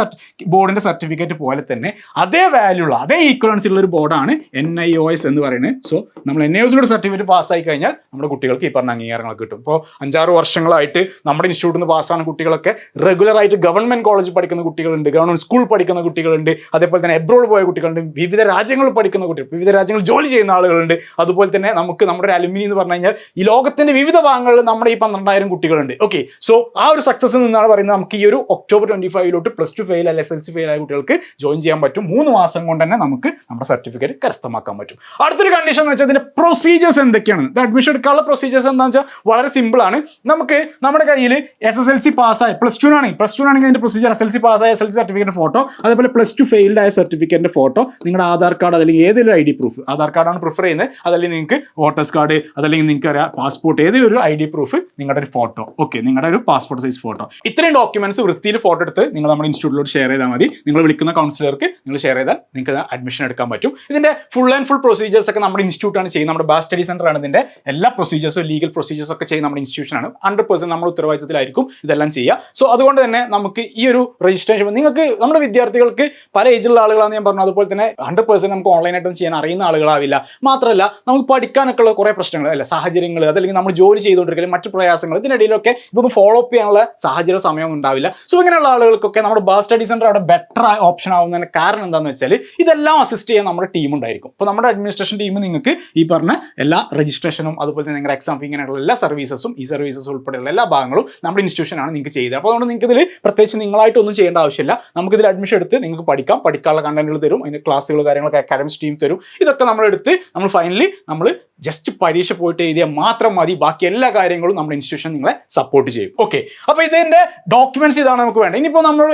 ബോർഡിന്റെ സർട്ടിഫിക്കറ്റ് പോലെ തന്നെ അതേ വാല്യൂ ഉള്ള അതേ ഈക്വലൻസ് ഉള്ള ഒരു ബോർഡാണ് എൻ ഐ ഒ എസ് എന്ന് പറയുന്നത്. സോ നമ്മൾ എൻ ഐ ഒസിലൂടെ സർട്ടിഫിക്കറ്റ് പാസ്സായി കഴിഞ്ഞാൽ നമ്മുടെ കുട്ടികൾക്ക് ഈ പറഞ്ഞ അംഗീകാരങ്ങളൊക്കെ കിട്ടും. ഇപ്പോൾ അഞ്ചാറ് വർഷങ്ങളായിട്ട് നമ്മുടെ ഇൻസ്റ്റിറ്റ്യൂട്ടിൽ നിന്ന് പാസ്സാകുന്ന കുട്ടികളൊക്കെ റെഗുലറായിട്ട് ഗവൺമെന്റ് കോളേജ് പഠിക്കുന്ന കുട്ടികളുണ്ട് ഗവൺമെന്റ് സ്കൂൾ പഠിക്കുന്ന കുട്ടികളുണ്ട് അതേപോലെ തന്നെ എബ്രോഡ് പോയ കുട്ടികളുണ്ട് വിവിധ രാജ്യങ്ങളിൽ പഠിക്കുന്ന കുട്ടികൾ വിവിധ രാജ്യങ്ങളിൽ ജോലി ചെയ്യുന്ന ആളുകളുണ്ട്. അതുപോലെ തന്നെ നമുക്ക് നമ്മുടെ ഒരു അലുമിനി എന്ന് പറഞ്ഞു കഴിഞ്ഞാൽ ഈ ലോകത്തിന്റെ വിവിധ ഭാഗങ്ങളിൽ നമ്മുടെ ഈ പന്ത്രണ്ടായിരം കുട്ടികളുണ്ട്. ഓക്കെ സോ ആ ഒരു സക്സസ് നിന്നാണ് പറയുന്നത് നമുക്ക് ഈ ഒരു ഒക്ടോബർ ട്വന്റി ഫൈവിലോട്ട് പ്ലസ് ടു ഫെയിൽ അല്ല എസ് എൽ സി ഫെയിൽ ആയ കുട്ടികൾക്ക് ജോയിൻ ചെയ്യാൻ പറ്റും. മൂന്ന് മാസം കൊണ്ട് തന്നെ നമുക്ക് നമ്മുടെ സർട്ടിഫിക്കറ്റ് കരസ്ഥമാക്കാൻ പറ്റും. അടുത്തൊരു കണ്ടീഷൻ എന്ന് വെച്ചാൽ ഇതിന്റെ പ്രൊസീജിയേഴ്സ് എന്തൊക്കെയാണ്? ഇത് അഡ്മിഷൻ എടുക്കാനുള്ള പ്രൊസീജിയേഴ്സ് എന്താണെന്ന് വെച്ചാൽ വളരെ സിമ്പിൾ ആണ്. നമുക്ക് നമ്മുടെ കയ്യിൽ എസ് എസ് എൽ സി പാസ്സായ പ്ലസ് ടു ആണെങ്കിൽ പ്ലസ് ടു ആണെങ്കിൽ അതിന്റെ പ്രൊസീജിയർ എസ് എൽ സി പാസ്സായ S L C certificate photo അതേപോലെ പ്ലസ് ടു ഫെയിൽഡ് ആയ സർട്ടിഫിക്കറ്റിന്റെ ഫോട്ടോ നിങ്ങളുടെ ആധാർ കാർഡ് അല്ലെങ്കിൽ ഏതെങ്കിലും ഐ ഡി പ്രൂഫ് ആധാർ കാർഡാണ് പ്രിഫർ ചെയ്യുന്നത്. അതല്ലെങ്കിൽ നിങ്ങൾക്ക് വോട്ടേഴ്സ് കാർഡ് അതല്ലെങ്കിൽ നിങ്ങൾക്ക് പാസ്പോർട്ട് ഏതെങ്കിലും ഒരു ഐ ഡി പ്രൂഫ് നിങ്ങളുടെ ഒരു ഫോട്ടോ ഓക്കെ നിങ്ങളുടെ ഒരു പാസ്പോർട്ട് സൈസ് ഫോട്ടോ ഇത്രയും ഡോക്യുമെന്റ്സ് വൃത്തിയിൽ ഫോട്ടോ എടുത്ത് നിങ്ങൾ നമ്മുടെ ഇൻസ്റ്റിറ്റ്യൂട്ടിലോട്ട് ഷെയർ ചെയ്താൽ മതി. നിങ്ങൾ വിളിക്കുന്ന കൗൺസിലർക്ക് നിങ്ങൾ ഷെയർ ചെയ്താൽ നിങ്ങൾക്ക് അഡ്മിഷൻ എടുക്കാൻ പറ്റും. ഇതിന്റെ ഫുൾ ആൻഡ് ഫുൾ പ്രൊസീജിയേഴ്സ് ഒക്കെ നമ്മുടെ ഇൻസ്റ്റിറ്റ്യൂട്ടാണ് ചെയ്യുന്നത്. നമ്മുടെ ബാസ് സ്റ്റഡി സെന്റർ ആണ് ഇതിന്റെ എല്ലാ പ്രൊസീജിയേഴ്സും ലീഗൽ പ്രൊസീജിയേഴ്സ് ഒക്കെ ചെയ്യുന്ന നമ്മുടെ ഇൻസ്റ്റിറ്റ്യൂഷനാണ് ഹൺഡ്രഡ് പെർസെന്റ് നമ്മുടെ ഉത്തരവാദിത്തത്തിലായിരിക്കും ഇതെല്ലാം ചെയ്യുക. സോ അതുകൊണ്ട് തന്നെ നമുക്ക് ഈ ഒരു രജിസ്ട്രേഷൻ നിങ്ങൾക്ക് നമ്മുടെ വിദ്യാർത്ഥികൾക്ക് പല ഏജിലുള്ള ആളുകളാണെന്ന് ഞാൻ പറഞ്ഞു. അതുപോലെ തന്നെ ഹൺഡ്രഡ് പെർസെന്റ് നമുക്ക് ഓൺലൈനായിട്ടും ചെയ്യാൻ അറിയുന്ന ആളുകളാവില്ല. മാത്രമല്ല നമുക്ക് പഠിക്കാനൊക്കെ ഉള്ള കുറേ പ്രശ്നങ്ങൾ അല്ല? സാഹചര്യങ്ങൾ അതല്ലെങ്കിൽ നമ്മൾ ജോലി ചെയ്തുകൊണ്ടിരിക്കുന്ന മറ്റു പ്രയാസങ്ങൾ ഇതിനിടയിലൊക്കെ ഇതൊന്നും ഫോളോ അപ്പ് ചെയ്യാനുള്ള സാഹചര്യ സമയം ഉണ്ടാവില്ല. സോ ഇങ്ങനെയുള്ള ആളുകൾക്കൊക്കെ നമ്മുടെ ബാസ് സ്റ്റഡി സെന്റർ അവിടെ ബെറ്റർ ഓപ്ഷൻ ആവുന്നതിന് കാരണം എന്താണെന്ന് വെച്ചാൽ ഇതെല്ലാം അസിസ്റ്റ് ചെയ്യാൻ നമ്മുടെ ടീം ഉണ്ടായിരിക്കും. അപ്പോൾ നമ്മുടെ അഡ്മിനിസ്ട്രേഷൻ ടീം നിങ്ങൾക്ക് ഈ പറഞ്ഞ എല്ലാ രജിസ്ട്രേഷനും അതുപോലെ തന്നെ നിങ്ങളുടെ എക്സാം ഇങ്ങനെയുള്ള എല്ലാ സർവീസസും ഈ സർവീസസ് ഉൾപ്പെടെയുള്ള എല്ലാ ഭാഗങ്ങളും നമ്മുടെ ഇൻസ്റ്റിറ്റ്യൂഷനാണ് നിങ്ങൾക്ക് ചെയ്തത് അപ്പോൾ അതുകൊണ്ട് നിങ്ങൾക്ക് ഇതിൽ പ്രത്യേകിച്ച് നിങ്ങളായിട്ടൊന്നും ചെയ്യേണ്ട ആവശ്യമില്ല. നമുക്ക് ഇതിൽ അഡ്മിഷൻ എടുത്ത് നിങ്ങൾക്ക് പഠിക്കാം. പഠിക്കാനുള്ള കണ്ടന്റുകൾ തരും. അതിന് ക്ലാസ്സുകൾ കാര്യങ്ങളൊക്കെ അക്കാഡമിക്സ് ടീം തരും. ഇതൊക്കെ നമ്മളെടുത്ത് നമ്മൾ ഫൈനലി നമ്മൾ ജസ്റ്റ് പരീക്ഷ പോയിട്ട് എഴുതിയാൽ മാത്രം മതി. ബാക്കി എല്ലാ കാര്യങ്ങളും നമ്മുടെ ഇൻസ്റ്റിറ്റ്യൂഷൻ നിങ്ങളെ സപ്പോർട്ട് ചെയ്യും. ഓക്കെ അപ്പോൾ ഇതിന്റെ ഡോക്യുമെന്റ്സ് ഇതാണ് നമുക്ക് വേണ്ടത്. ഇനിയിപ്പോൾ നമ്മൾ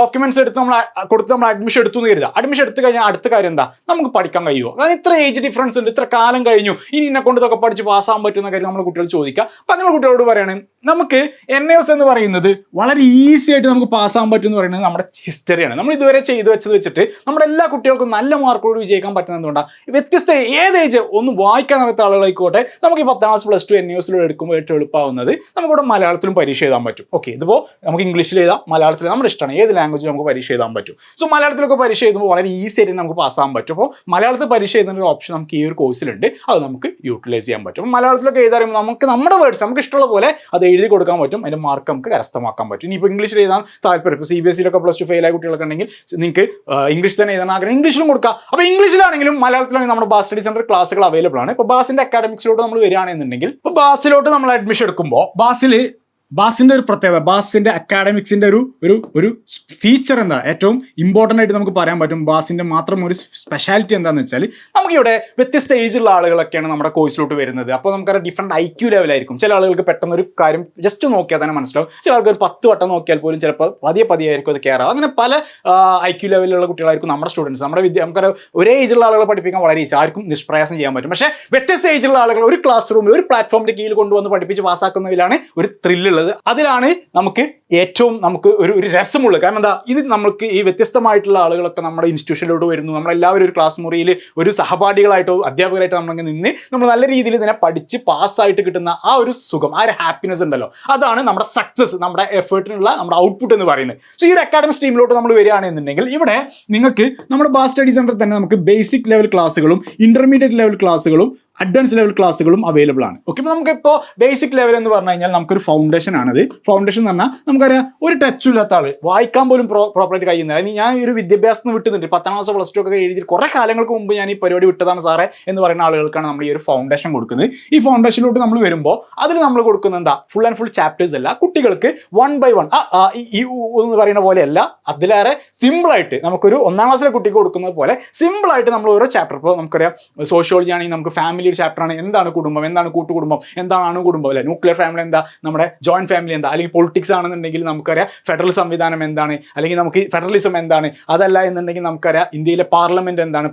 ഡോക്യുമെന്റ്സ് എടുത്ത് നമ്മൾ കൊടുത്ത് നമ്മൾ അഡ്മിഷൻ എടുത്തു എന്ന് കരുതുക അഡ്മിഷൻ എടുത്തു കഴിഞ്ഞാൽ അടുത്ത കാര്യം എന്താ? നമുക്ക് പഠിക്കാൻ കഴിയുമോ? കാരണം ഇത്ര ഏജ് ഡിഫറൻസ് ഉണ്ട് ഇത്ര കാലം കഴിഞ്ഞു. ഇനി എന്നെ കൊണ്ട് ഇതൊക്കെ പഠിച്ച് പാസ്സാകാൻ പറ്റുന്ന കാര്യം നമ്മൾ കുട്ടികൾ ചോദിക്കുക അപ്പം അങ്ങനെ കുട്ടികളോട് പറയണേ നമുക്ക് എൻ എസ് എന്ന് പറയുന്നത് വളരെ ഈസി ആയിട്ട് നമുക്ക് പാസ്സാകാൻ പറ്റും എന്ന് പറയുന്നത് നമ്മുടെ ഹിസ്റ്ററിയാണ് നമ്മൾ ഇതുവരെ ചെയ്തു വെച്ചത് വെച്ചിട്ട് നമ്മുടെ എല്ലാ കുട്ടികൾക്കും നല്ല മാർക്കോട് വിജയിക്കാൻ പറ്റുന്ന എന്തുകൊണ്ടാണ് വ്യത്യസ്ത ഏത് ഏജ് ഒന്ന് വായിക്കാൻ അറിയാത്ത ആളുകളായിക്കോട്ടെ നമുക്ക് ഈ പത്താം ക്ലാസ് പ്ലസ് ടു എൻ എസിലൂടെ എടുക്കുമ്പോൾ ഏറ്റവും എളുപ്പമാവുന്നത് നമുക്കിവിടെ മലയാളത്തിലും പരീക്ഷ എഴുതാൻ പറ്റും. ഓക്കെ ഇതിപ്പോൾ നമുക്ക് ഇംഗ്ലീഷിൽ എഴുതാം മലയാളത്തിൽ നമ്മുടെ ഇഷ്ടമാണ്. ഏത് ലാംഗ്വേജ് നമുക്ക് പരീക്ഷ എഴുതാൻ പറ്റും. സോ മലയാളത്തിലൊക്കെ പരീക്ഷ എഴുതുമ്പോൾ വളരെ ഈസി ആയിട്ട് നമുക്ക് പാസ്സാകാൻ പറ്റും. അപ്പോൾ മലയാളത്തിൽ പരീക്ഷ എഴുതുന്ന ഒരു ഓപ്ഷൻ നമുക്ക് ഈ ഒരു കോഴ്സിലുണ്ട് അത് നമുക്ക് യൂട്ടിലൈസ് ചെയ്യാൻ പറ്റും. മലയാളത്തിലൊക്കെ എഴുതാറുമ്പോൾ നമുക്ക് നമ്മുടെ വേർഡ്സ് നമുക്ക് ഇഷ്ടമുള്ള പോലെ അത് എഴുതി കൊടുക്കാൻ പറ്റും. അതിന്റെ മാർക്ക് നമുക്ക് കരസ്ഥമാക്കാൻ പറ്റും. ഇനിയിപ്പോൾ ഇംഗ്ലീഷിൽ എഴുതാൻ താല്പര്യം ഇപ്പോൾ സി ബി എസ് സിയിലൊക്കെ പ്ലസ് ടു ഫെയിലായ കുട്ടികളൊക്കെ ഉണ്ടെങ്കിൽ നിങ്ങൾക്ക് ഇംഗ്ലീഷ് തന്നെ എഴുതാൻ ആഗ്രഹം. ഇംഗ്ലീഷിലും കൊടുക്കാം. അപ്പോൾ ഇംഗ്ലീഷിലാണെങ്കിലും മലയാളത്തിലാണെങ്കിൽ നമ്മുടെ ബാസ് സ്റ്റഡി സെന്റർ ക്ലാസ്സുകൾ അവൈലബിൾ ആണ്. ഇപ്പോൾ ബാസിന്റെ അക്കാഡമിക്സിലോട്ട് നമ്മൾ വരികയാണെന്നുണ്ടെങ്കിൽ ഇപ്പോൾ ബാസിലോട്ട് നമ്മൾ അഡ്മിഷൻ എടുക്കുമ്പോൾ ബാസിൽ ബാസിന്റെ ഒരു പ്രത്യേകത ബാസിന്റെ അക്കാഡമിക്സിന്റെ ഒരു ഒരു ഒരു ഫീച്ചർ എന്താ? ഏറ്റവും ഇമ്പോർട്ടന്റ് ആയിട്ട് നമുക്ക് പറയാൻ പറ്റും ബാസിന്റെ മാത്രം ഒരു സ്പെഷ്യാലിറ്റി എന്താണെന്ന് വെച്ചാൽ നമുക്കിവിടെ വ്യത്യസ്ത ഏജുള്ള ആളുകളൊക്കെയാണ് നമ്മുടെ കോഴ്സിലോട്ട് വരുന്നത്. അപ്പോൾ നമുക്കറിയാം ഡിഫറെന്റ് ഐ ക്യൂ ലെവലായിരിക്കും ചില ആളുകൾക്ക് പെട്ടെന്ന് ഒരു കാര്യം ജസ്റ്റ് നോക്കിയാൽ തന്നെ മനസ്സിലാവും. ചില ആൾക്ക് ഒരു പത്ത് വട്ടം നോക്കിയാൽ പോലും ചിലപ്പോൾ പതിയെ പതിയെ ആയിരിക്കും അത് കയറാം അങ്ങനെ പല ഐ ക്യൂ ലെവലിലുള്ള കുട്ടികളായിരിക്കും നമ്മുടെ സ്റ്റുഡൻസ് നമ്മുടെ വിദ്യ നമുക്കറിയാം ഒരേ ഏജുള്ള ആളുകളെ പഠിപ്പിക്കാൻ വളരെ ഈസി ആർക്കും നിഷ്പ്രയാസം ചെയ്യാൻ പറ്റും. പക്ഷേ വ്യത്യസ്ത ഏജുള്ള ആളുകൾ ഒരു ക്ലാസ് റൂമിൽ ഒരു പ്ലാറ്റ്ഫോമിന്റെ കീഴിൽ കൊണ്ടുവന്ന് പഠിപ്പിച്ച് പാസ്സാക്കുന്നതിലാണ് ഒരു ത്രില്ലുള്ളത് അതിലാണ് നമുക്ക് ഏറ്റവും നമുക്ക് ഒരു ഒരു രസമുള്ളത് കാരണം എന്താ ഇത് നമുക്ക് ഈ വ്യത്യസ്തമായിട്ടുള്ള ആളുകളൊക്കെ നമ്മുടെ ഇൻസ്റ്റിറ്റ്യൂഷനിലോട്ട് വരുന്നു. നമ്മളെല്ലാവരും ഒരു ക്ലാസ് മുറിയിൽ ഒരു സഹപാഠികളായിട്ടോ അധ്യാപകരായിട്ടോ നമ്മളങ്ങ് നിന്ന് നമ്മൾ നല്ല രീതിയിൽ ഇതിനെ പഠിച്ച് പാസ്സായിട്ട് കിട്ടുന്ന ആ ഒരു സുഖം ആ ഒരു ഹാപ്പിനെസ് ഉണ്ടല്ലോ. അതാണ് നമ്മുടെ സക്സസ് നമ്മുടെ എഫേർട്ടിനുള്ള നമ്മുടെ ഔട്ട്പുട്ട് എന്ന് പറയുന്നത്. സോ ഈ ഒരു അക്കാഡമിക് സ്ട്രീമിലോട്ട് നമ്മൾ വരികയാണെന്നുണ്ടെങ്കിൽ ഇവിടെ നിങ്ങൾക്ക് നമ്മുടെ ബാസ് സ്റ്റഡി സെന്ററിൽ തന്നെ നമുക്ക് ബേസിക് ലെവൽ ക്ലാസ്സുകളും ഇന്റർമീഡിയറ്റ് ലെവൽ ക്ലാസ്സുകളും അഡ്വാൻസ് ലെവൽ ക്ലാസ്സുകളും അവൈലബിൾ ആണ്. ഓക്കെ അപ്പോൾ നമുക്കിപ്പോൾ ബേസിക് ലെവൽ എന്ന് പറഞ്ഞു കഴിഞ്ഞാൽ നമുക്കൊരു ഫൗണ്ടേഷൻ ആണത്. ഫൗണ്ടേഷൻ എന്ന് പറഞ്ഞാൽ നമുക്കറിയാം ഒരു ടച്ചും ഇല്ലാത്ത ആൾ വായിക്കാൻ പോലും പ്രോ പ്രോപ്പറായിട്ട് കഴിയുന്നില്ല. ഇനി ഞാൻ ഒരു വിദ്യാഭ്യാസം വിട്ടുന്നുണ്ട് പത്താം ക്ലാസ് പ്ലസ് ടു ഒക്കെ എഴുതി കുറേ കാലങ്ങൾക്ക് മുമ്പ് ഞാൻ ഈ പരിപാടി വിട്ടതാണ് സാറേ എന്ന് പറയുന്ന ആളുകൾക്കാണ് നമ്മൾ ഈ ഒരു ഫൗണ്ടേഷൻ കൊടുക്കുന്നത്. ഈ ഫൗണ്ടേഷനിലോട്ട് നമ്മൾ വരുമ്പോൾ അതിൽ നമ്മൾ കൊടുക്കുന്ന എന്താ? ഫുൾ ആൻഡ് ഫുൾ ചാപ്റ്റേഴ്സ് അല്ല. കുട്ടികൾക്ക് വൺ ബൈ വൺ ഈ എന്ന് പറയുന്ന പോലെയല്ല. അതിലേറെ സിമ്പിളായിട്ട് നമുക്കൊരു ഒന്നാം ക്ലാസ്സിലെ കുട്ടിക്ക് കൊടുക്കുന്നത് പോലെ സിമ്പിളായിട്ട് നമ്മൾ ഓരോ ചാപ്റ്റർ ഇപ്പോൾ നമുക്കറിയാം സോഷ്യോളജി ആണെങ്കിൽ നമുക്ക് ഫാമിലി ഒരു ചാപ്റ്റർ ആണ്. എന്താണ് കുടുംബം? എന്താണ് കൂട്ടുകുടുംബം? എന്താണ് അണുകുടുംബം അല്ലെ? ന്യൂക്ലിയർ ഫാമിലി എന്താ? നമ്മുടെ ജോയിന്റ് ഫാമിലി എന്താ? അല്ലെങ്കിൽ പൊളിറ്റിക്സ് ആണെന്നുണ്ടെങ്കിൽ എന്നുണ്ടെങ്കിൽ നമുക്കറിയാം ഫെഡറൽ സംവിധാനം എന്താണ് അല്ലെങ്കിൽ നമുക്ക് ഫെഡറലിസം എന്താണ് അതല്ല എന്നുണ്ടെങ്കിൽ നമുക്കറിയാം ഇന്ത്യയിലെ പാർലമെന്റ് എന്താണ്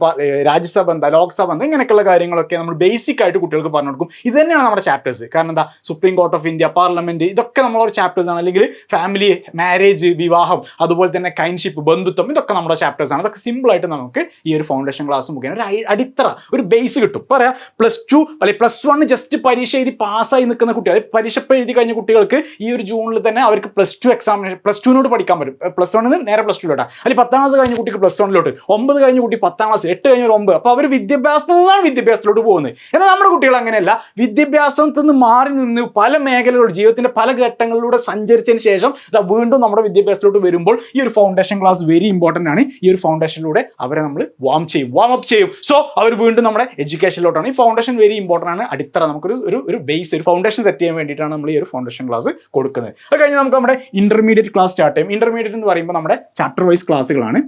രാജ്യസഭ എന്താ ലോക്സഭ എന്താ ഇങ്ങനെയൊക്കെയുള്ള കാര്യങ്ങളൊക്കെ നമ്മൾ ബേസിക് ആയിട്ട് കുട്ടികൾക്ക് പറഞ്ഞു കൊടുക്കും. ഇത് തന്നെയാണ് നമ്മുടെ ചാപ്റ്റേഴ്സ് കാരണം എന്താ supreme court of India parliament ഇതൊക്കെ നമ്മളൊരു ചാപ്റ്റേഴ്സ് ആണ്. അല്ലെങ്കിൽ ഫാമിലി മാരേജ് വിവാഹം അതുപോലെ തന്നെ കൈൻഷിപ്പ് ബന്ധുത്വം ഇതൊക്കെ നമ്മുടെ ചാപ്റ്റേഴ്സ് ആണ്. അതൊക്കെ സിമ്പിൾ ആയിട്ട് നമുക്ക് ഈ ഒരു ഫൗണ്ടേഷൻ ക്ലാസ് മുഖേന ഒരു അടിത്തറ ഒരു ബേസ് കിട്ടും. പറയാം പ്ലസ് ടു അല്ലെങ്കിൽ പ്ലസ് വൺ ജസ്റ്റ് പരീക്ഷ എഴുതി പാസ്സായി നിൽക്കുന്ന കുട്ടികൾ പരീക്ഷ എഴുതി കഴിഞ്ഞ കുട്ടികൾക്ക് ഈ ഒരു ജൂണിൽ തന്നെ അവർക്ക് പ്ലസ് ടു എക്സാമിനേഷൻ പ്ലസ് ടുവിനോട് പഠിക്കാൻ പറ്റും. പ്ലസ് വണ്ണിന് നേരെ പ്ലസ് ടുവിലോട്ടാണ് അല്ലെങ്കിൽ പത്താം ക്ലാസ് കഴിഞ്ഞ കുട്ടിക്ക് പ്ലസ് വണ്ണിലോട്ട് ഒമ്പത് കഴിഞ്ഞ കുട്ടി പത്താം ക്ലാസ് എട്ട് കഴിഞ്ഞ ഒരു ഒമ്പത്. അപ്പോൾ അവർ വിദ്യാഭ്യാസത്തിൽ നിന്നാണ് വിദ്യാഭ്യാസത്തിലോട്ട് പോകുന്നത്. എന്നാൽ നമ്മുടെ കുട്ടികൾ അങ്ങനെയല്ല. വിദ്യാഭ്യാസത്തിൽ നിന്ന് മാറി നിന്ന് പല മേഖലകളിലൂടെ ജീവിതത്തിന്റെ പല ഘട്ടങ്ങളിലൂടെ സഞ്ചരിച്ചതിന് ശേഷം ഇതാ വീണ്ടും നമ്മുടെ വിദ്യാഭ്യാസത്തിലോട്ട് വരുമ്പോൾ ഈ ഒരു ഫൗണ്ടേഷൻ ക്ലാസ് വെരി ഇമ്പോർട്ടന്റ് ആണ്. ഈ ഒരു ഫൗണ്ടേഷനിലൂടെ അവരെ നമ്മൾ വാം ചെയ്യും വാം അപ്പ് ചെയ്യും. സോ അവർ വീണ്ടും നമ്മുടെ എഡ്യൂക്കേഷനിലോട്ടാണ് ഈ ഫൗണ്ടേഷൻ വെരി ഇമ്പോർട്ടന്റ് ആണ്. അടിത്തറ നമുക്കൊരു ഒരു ഒരു ബേസ് ഒരു ഫൗണ്ടേഷൻ സെറ്റ് ചെയ്യാൻ വേണ്ടിയിട്ടാണ് നമ്മൾ ഈ ഒരു ഫൗണ്ടേഷൻ ക്ലാസ് കൊടുക്കുന്നത്. അത് കഴിഞ്ഞ് നമുക്ക് നമ്മുടെ ഇന്റർമീഡിയറ്റ് ക്ലാസ് സ്റ്റാർട്ട് ചെയ്യും ഇന്റർമീഡിയറ്റ് എന്ന് പറയുമ്പോൾ നമ്മുടെ ചാപ്റ്റർ വൈസ് ക്ലാസ്സുകളാണ്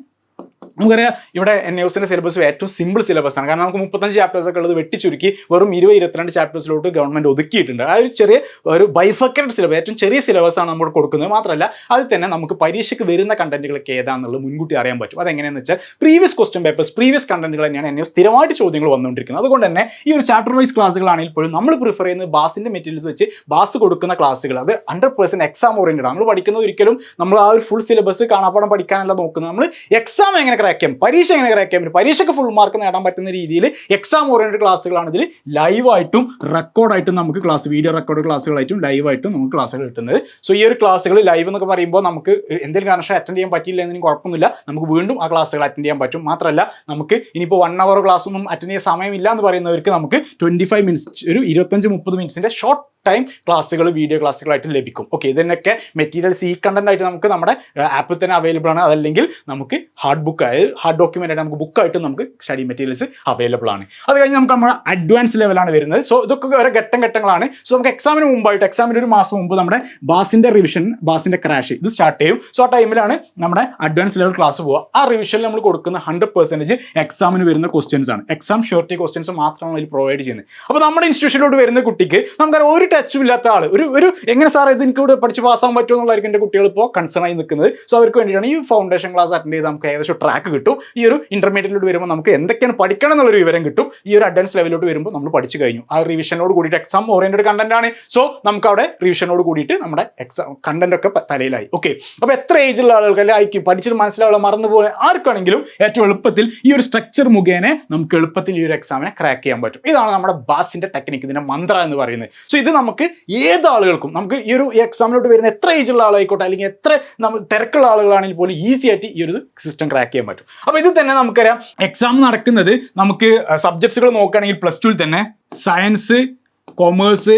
നമുക്കറിയാം ഇവിടെ ന്യൂസിന്റെ സിലബസ് ഏറ്റവും സിമ്പിൾ സിലബസ് ആണ്. കാരണം നമുക്ക് മുപ്പത്തഞ്ച് ചാപ്റ്റേഴ്സ് ഒക്കെ ഉള്ളത് വെട്ടിച്ചുരുക്കി വെറും ഇരുപത് ഇരുപത്തിരണ്ട് ചാപ്റ്റേഴ്സിലോട്ട് ഗവൺമെന്റ് ഒതുക്കിയിട്ടുണ്ട്. ആ ഒരു ചെറിയ ഒരു ബൈഫക്കറ്റ് സിലബസ് ഏറ്റവും ചെറിയ സിലബസ് ആണ് നമ്മൾ കൊടുക്കുന്നത്. മാത്രമല്ല അതിൽ തന്നെ നമുക്ക് പരീക്ഷയ്ക്ക് വരുന്ന കണ്ടന്റുകളൊക്കെ ഏതാണെന്നുള്ളത് മുൻകൂട്ടി അറിയാൻ പറ്റും. അതെങ്ങനെയാണെന്ന് വെച്ചാൽ പ്രീവിയസ് ക്വസ്റ്റ്യൻ പേപ്പേഴ്സ് പ്രീവിയസ് കണ്ടന്റുകൾ തന്നെയാണ് എന്നെ സ്ഥിരമായിട്ട് ചോദ്യങ്ങൾ വന്നുകൊണ്ടിരിക്കുന്നത്. അതുകൊണ്ട് തന്നെ ഈ ഒരു ചാപ്റ്റർ വൈസ് ക്ലാസ്സുകളാണെങ്കിൽ പോലും നമ്മൾ പ്രിഫർ ചെയ്യുന്നത് ബാസിന്റെ മെറ്റീരിയൽസ് വെച്ച് ബാസ് കൊടുക്കുന്ന ക്ലാസ്സുകൾ അത് ഹൺഡ്രഡ് പെർസെന്റ് എക്സാം ഓറിയന്റഡ് നമ്മൾ പഠിക്കുന്നത് ഒരിക്കലും നമ്മൾ ആ ഒരു ഫുൾ സിലബസ് കാണാപ്പാടം പഠിക്കാനല്ല നോക്കുന്നത്. നമ്മൾ എക്സാം എങ്ങനെ ക്രാക്ക് ചെയ്യാം പരീക്ഷ എങ്ങനെ ക്രാക്ക് ചെയ്യാൻ പറ്റും പരീക്ഷയ്ക്ക് ഫുൾ മാർക്ക് നേടാൻ പറ്റുന്ന രീതിയിൽ എക്സാം ഓറിയന്റഡ് ക്ലാസ്സുകളാണ് ഇതിൽ ലൈവായിട്ടും റെക്കോർഡായിട്ടും നമുക്ക് ക്ലാസ് വീഡിയോ റെക്കോർഡ് ക്ലാസ്സുകളായിട്ടും ലൈവായിട്ടും നമുക്ക് ക്ലാസ്സുകൾ കിട്ടുന്നത്. സോ ഈ ഒരു ക്ലാസ്സുകൾ ലൈവ് എന്നൊക്കെ പറയുമ്പോൾ നമുക്ക് എന്തെങ്കിലും കാരണവശാൽ അറ്റൻഡ് ചെയ്യാൻ പറ്റിയില്ല എന്നതിനും കുഴപ്പമൊന്നുമില്ല. നമുക്ക് വീണ്ടും ആ ക്ലാസ്സുകൾ അറ്റൻഡ് ചെയ്യാൻ പറ്റും. മാത്രമല്ല നമുക്ക് ഇനിയിപ്പോൾ വൺ അവർ ക്ലാസ് ഒന്നും അറ്റൻഡ് ചെയ്യാൻ സമയമില്ല എന്ന് പറയുന്നവർക്ക് നമുക്ക് ട്വന്റി ഫൈവ് മിനിറ്റ്സ് ഒരു ഇരുപത്തഞ്ച് മുപ്പത് മിനിറ്റ്സിന്റെ ഷോർട്ട് ടൈം ക്ലാസ്സുകൾ വീഡിയോ ക്ലാസ്സുകളായിട്ട് ലഭിക്കും. ഓക്കെ ഇതിനൊക്കെ മെറ്റീരിയൽസ് ഈ കണ്ടന്റ് ആയിട്ട് നമുക്ക് നമ്മുടെ ആപ്പിൽ തന്നെ അവൈലബിൾ ആണ്. അതല്ലെങ്കിൽ നമുക്ക് ഹാർഡ് ബുക്ക് ആയത് ഹാർഡ് ഡോക്യുമെന്റ് ആയിട്ട് നമുക്ക് ബുക്കായിട്ട് നമുക്ക് സ്റ്റഡി മെറ്റീരിയൽസ് അവൈലബിൾ ആണ്. അത് കഴിഞ്ഞ് നമുക്ക് നമ്മുടെ അഡ്വാൻസ് ലെവലാണ് വരുന്നത്. സോ ഇതൊക്കെ ഓരോ ഘട്ടം ഘട്ടങ്ങളാണ്. സോ നമുക്ക് എക്സാമിന് മുമ്പായിട്ട് എക്സാമിന് ഒരു മാസം മുമ്പ് നമ്മുടെ ബാസിന്റെ റിവിഷൻ ബാസിന്റെ ക്രാഷ് ഇത് സ്റ്റാർട്ട് ചെയ്യും. സോ ആ ടൈമിലാണ് നമ്മുടെ അഡ്വാൻസ് ലെവൽ ക്ലാസ് പോവുക. ആ റിവിഷനിൽ നമ്മൾ കൊടുക്കുന്ന ഹൺഡ്രഡ് പെർസെന്റേജ് എക്സാമിന് വരുന്ന ക്വസ്റ്റ്യൻസ് ആണ്. എക്സാം ഷോർട്ടി ക്വസ്റ്റ്യൻസ് മാത്രമാണ് ഇതിൽ പ്രൊവൈഡ് ചെയ്യുന്നത്. അപ്പോൾ നമ്മുടെ ഇൻസ്റ്റിറ്റ്യൂഷനിലോട്ട് വരുന്ന കുട്ടിക്ക് നമുക്കറിയാം ഒരു ടച്ചും ഇല്ലാത്ത ആൾ ഒരു ഒരു എങ്ങനെ സാർ ഇത് എനിക്ക് ഇവിടെ പഠിച്ച് പാസ്സാകാൻ പറ്റുമെന്നുള്ളതായിരിക്കും എന്റെ കുട്ടികൾ ഇപ്പോൾ കൺസേൺ ആയി നിൽക്കുന്നത്. സോ അവർക്ക് വേണ്ടിയിട്ടാണ് ഈ ഫൗണ്ടേഷൻ ക്ലാസ് അറ്റൻഡ് ചെയ്ത് നമുക്ക് ഏകദേശം ട്രാക്ക് കിട്ടും. ഈ ഒരു ഇന്റർമീഡിയറ്റിലോട്ട് വരുമ്പോൾ നമുക്ക് എന്തൊക്കെയാണ് പഠിക്കണം എന്നുള്ളൊരു വിവരം കിട്ടും. ഈ ഒരു അഡ്വാൻസ് ലെവലിലോട്ട് വരുമ്പോൾ നമ്മൾ പഠിച്ചു കഴിഞ്ഞു. ആ റിവിഷനോട് കൂടിയിട്ട് എക്സാം ഓറിയന്റഡ് കണ്ടന്റ് ആണ്. സോ നമുക്ക് അവിടെ റിവിഷനോട് കൂടിയിട്ട് നമ്മുടെ എക്സാം കണ്ടന്റ് ഒക്കെ തലയിലായി. ഓക്കെ അപ്പോൾ എത്ര ഏജുള്ള ആളുകൾക്ക് അല്ലെങ്കിൽ ആയിരിക്കും പഠിച്ചിട്ട് മറന്നു പോലെ ആർക്കാണെങ്കിലും ഏറ്റവും എളുപ്പത്തിൽ ഈ ഒരു സ്ട്രക്ചർ മുഖേന നമുക്ക് എളുപ്പത്തിൽ ഈ ഒരു എക്സാമിനെ ക്രാക്ക് ചെയ്യാൻ പറ്റും. ഇതാണ് നമ്മുടെ ബാസിന്റെ ടെക്നിക് ഇതിന്റെ മന്ത്ര എന്ന് പറയുന്നത്. സോ ഇത് നമുക്ക് ഏത് ആളുകൾക്കും നമുക്ക് ഈ ഒരു എക്സാമിലോട്ട് വരുന്ന എത്ര ഏജുള്ള ആളായിക്കോട്ടെ അല്ലെങ്കിൽ എത്ര നമ്മൾ തിരക്കുള്ള ആളുകളാണെങ്കിൽ പോലും ഈസി ആയിട്ട് ഈ ഒരു സിസ്റ്റം ക്രാക്ക് ചെയ്യാൻ പറ്റും. അപ്പോൾ ഇത് തന്നെ നമുക്കറിയാം എക്സാം നടക്കുന്നത് നമുക്ക് സബ്ജക്ട്സുകൾ നോക്കുകയാണെങ്കിൽ പ്ലസ് ടുവിൽ തന്നെ സയൻസ് കൊമേഴ്സ്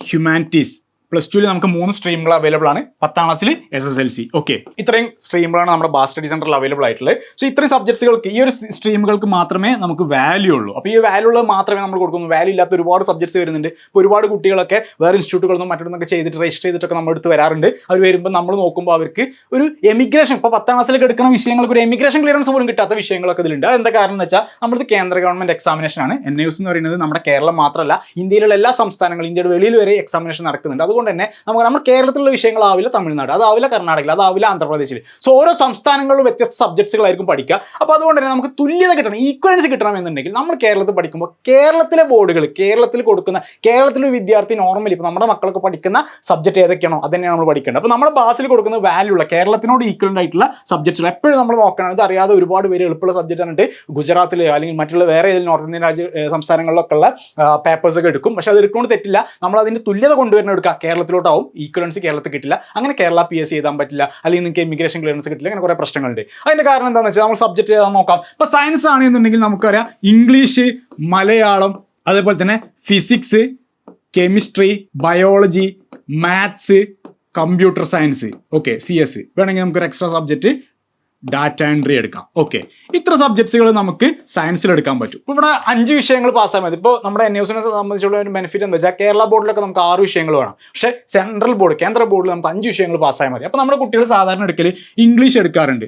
ഹ്യൂമാനിറ്റീസ് പ്ലസ് ടുവിൽ നമുക്ക് മൂന്ന് സ്ട്രീമുകൾ അവൈലബിൾ ആണ്. പത്താം ക്ലാസ്സിൽ S S L C okay ഇത്രയും സ്ട്രീമുകളാണ് നമ്മുടെ ബാസ് സ്റ്റഡി സെന്ററിൽ അവൈലബിൾ ആയിട്ടുള്ളത്. സോ ഇത്രയും സബ്ജക്ട്സുകൾക്ക് ഈ ഒരു സ്ട്രീമുകൾക്ക് മാത്രമേ നമുക്ക് വാല്യൂ ഉള്ളൂ. അപ്പോൾ ഈ വാല്യൂ ഉള്ളത് മാത്രമേ നമ്മൾ കൊടുക്കുന്നു വാല്യൂ ഇല്ലാത്ത ഒരുപാട് സബ്ജക്ട്സ് വരുന്നുണ്ട്. ഇപ്പോൾ ഒരുപാട് കുട്ടികളൊക്കെ വേറെ ഇൻസ്റ്റിറ്റ്യൂട്ടുകളൊന്നും മറ്റൊന്നൊക്കെ ചെയ്തിട്ട് രജിസ്റ്റർ ചെയ്തിട്ടൊക്കെ നമ്മൾ എടുത്ത് വരാറുണ്ട്. അവർ വരുമ്പോൾ നമ്മൾ നോക്കുമ്പോൾ അവർക്ക് ഒരു എമിഗ്രേഷൻ ഇപ്പോൾ പത്താം ക്ലാസ്സിലേക്ക് എടുക്കുന്ന വിഷയങ്ങൾക്ക് ഒരു എമിഗ്രേഷൻ ക്ലിയറൻസ് പോലും കിട്ടാത്ത വിഷയങ്ങളൊക്കെ ഇതിലുണ്ട്. അത് എന്താ കാരണം എന്ന് വെച്ചാൽ നമ്മുടെ കേന്ദ്ര ഗവൺമെന്റ് എക്സാമിനേഷൻ ആണ്. എൻ എസ് എന്ന് പറയുന്നത് നമ്മുടെ കേരളം മാത്രമല്ല ഇന്ത്യയിലുള്ള എല്ലാ സംസ്ഥാനങ്ങളും ഇന്ത്യയുടെ വെളിയിൽ വരെ എക്സാമിനേഷൻ നടക്കുന്നുണ്ട്. അതുകൊണ്ട് തന്നെ നമുക്ക് നമ്മൾ കേരളത്തിലുള്ള വിഷയങ്ങളാവില്ല തമിഴ്നാട് അതാവില്ല കർണാടകയിൽ അതാവില്ല ആന്ധ്രാപ്രദേശിൽ. സോ ഓരോ സംസ്ഥാനങ്ങളിലും വ്യത്യസ്ത സബ്ജക്ട്സുകളായിരിക്കും പഠിക്കുക. അപ്പോൾ അതുകൊണ്ട് തന്നെ നമുക്ക് തുല്യത കിട്ടണം ഈക്വലൻസ് കിട്ടണം എന്നുണ്ടെങ്കിൽ നമ്മൾ കേരളത്തിൽ പഠിക്കുമ്പോൾ കേരളത്തിലെ ബോർഡുകൾ കേരളത്തിൽ കൊടുക്കുന്ന കേരളത്തിലെ വിദ്യാർത്ഥി നോർമലി ഇപ്പോൾ നമ്മുടെ മക്കളൊക്കെ പഠിക്കുന്ന സബ്ജക്ട് ഏതൊക്കെയാണോ അത് തന്നെയാണ് നമ്മൾ പഠിക്കേണ്ടത്. അപ്പോൾ നമ്മുടെ ബാസിൽ കൊടുക്കുന്ന വാല്യൂ ഉള്ള കേരളത്തിനോട് ഈക്വലന്റ് ആയിട്ടുള്ള സബ്ജക്ട്സ് എപ്പോഴും നമ്മൾ നോക്കണം. ഇത് അറിയാതെ ഒരുപാട് പേര് എളുപ്പമുള്ള സബ്ജക്റ്റ് ആയിട്ട് ഗുജറാത്തിൽ അല്ലെങ്കിൽ മറ്റുള്ള വേറെ ഏതെങ്കിലും നോർത്ത് ഇന്ത്യൻ രാജ്യ സംസ്ഥാനങ്ങളിലൊക്കെ ഉള്ള പേപ്പേഴ്സ് ഒക്കെ എടുക്കും. പക്ഷെ അത് എടുക്കുന്നത് തെറ്റില്ല. നമ്മൾ അതിന്റെ തുല്യത കൊണ്ടുവരുന്ന എടുക്കുക കേരളത്തിലോട്ടാവും. ഈക്വലൻസ് കേരളത്തിൽ കിട്ടില്ല. അങ്ങനെ കേരള പി എസ് എഴുതാൻ പറ്റില്ല. അല്ലെങ്കിൽ നിങ്ങൾക്ക് ഇമിഗ്രേഷൻ ക്ലിയറൻസ് കിട്ടില്ല. അങ്ങനെ കുറേ പ്രശ്നങ്ങളുണ്ട്. അതിന്റെ കാരണം എന്താണെന്ന് വെച്ചാൽ നമ്മൾ സബ്ജക്റ്റ് ചെയ്താൽ നോക്കാം. ഇപ്പൊ സയൻസ് ആണെന്നുണ്ടെങ്കിൽ നമുക്കറിയാം. ഇംഗ്ലീഷ് മലയാളം അതേപോലെ തന്നെ physics chemistry biology maths computer science okay C S വേണമെങ്കിൽ നമുക്കൊരു എക്സ്ട്രാ സബ്ജക്റ്റ് ഡാറ്റ എൻട്രി എടുക്കാം. ഓക്കെ ഇത്ര സബ്ജക്ട്സുകൾ നമുക്ക് സയൻസിൽ എടുക്കാൻ പറ്റും. ഇപ്പോൾ ഇവിടെ അഞ്ച് വിഷയങ്ങൾ പാസ്സാൽ മതി. ഇപ്പോൾ നമ്മുടെ എൻ സംബന്ധിച്ചുള്ള ഒരു ബെനിഫിറ്റ് എന്താ വെച്ചാൽ കേരള ബോർഡിലൊക്കെ നമുക്ക് ആറ് വിഷയങ്ങൾ വേണം. പക്ഷേ സെൻട്രൽ ബോർഡ് കേന്ദ്ര ബോർഡിൽ നമുക്ക് അഞ്ച് വിഷയങ്ങൾ പാസ്സായാൽ മതി. അപ്പോൾ നമ്മുടെ കുട്ടികൾ സാധാരണ എടുക്കൽ ഇംഗ്ലീഷ് എടുക്കാറുണ്ട്.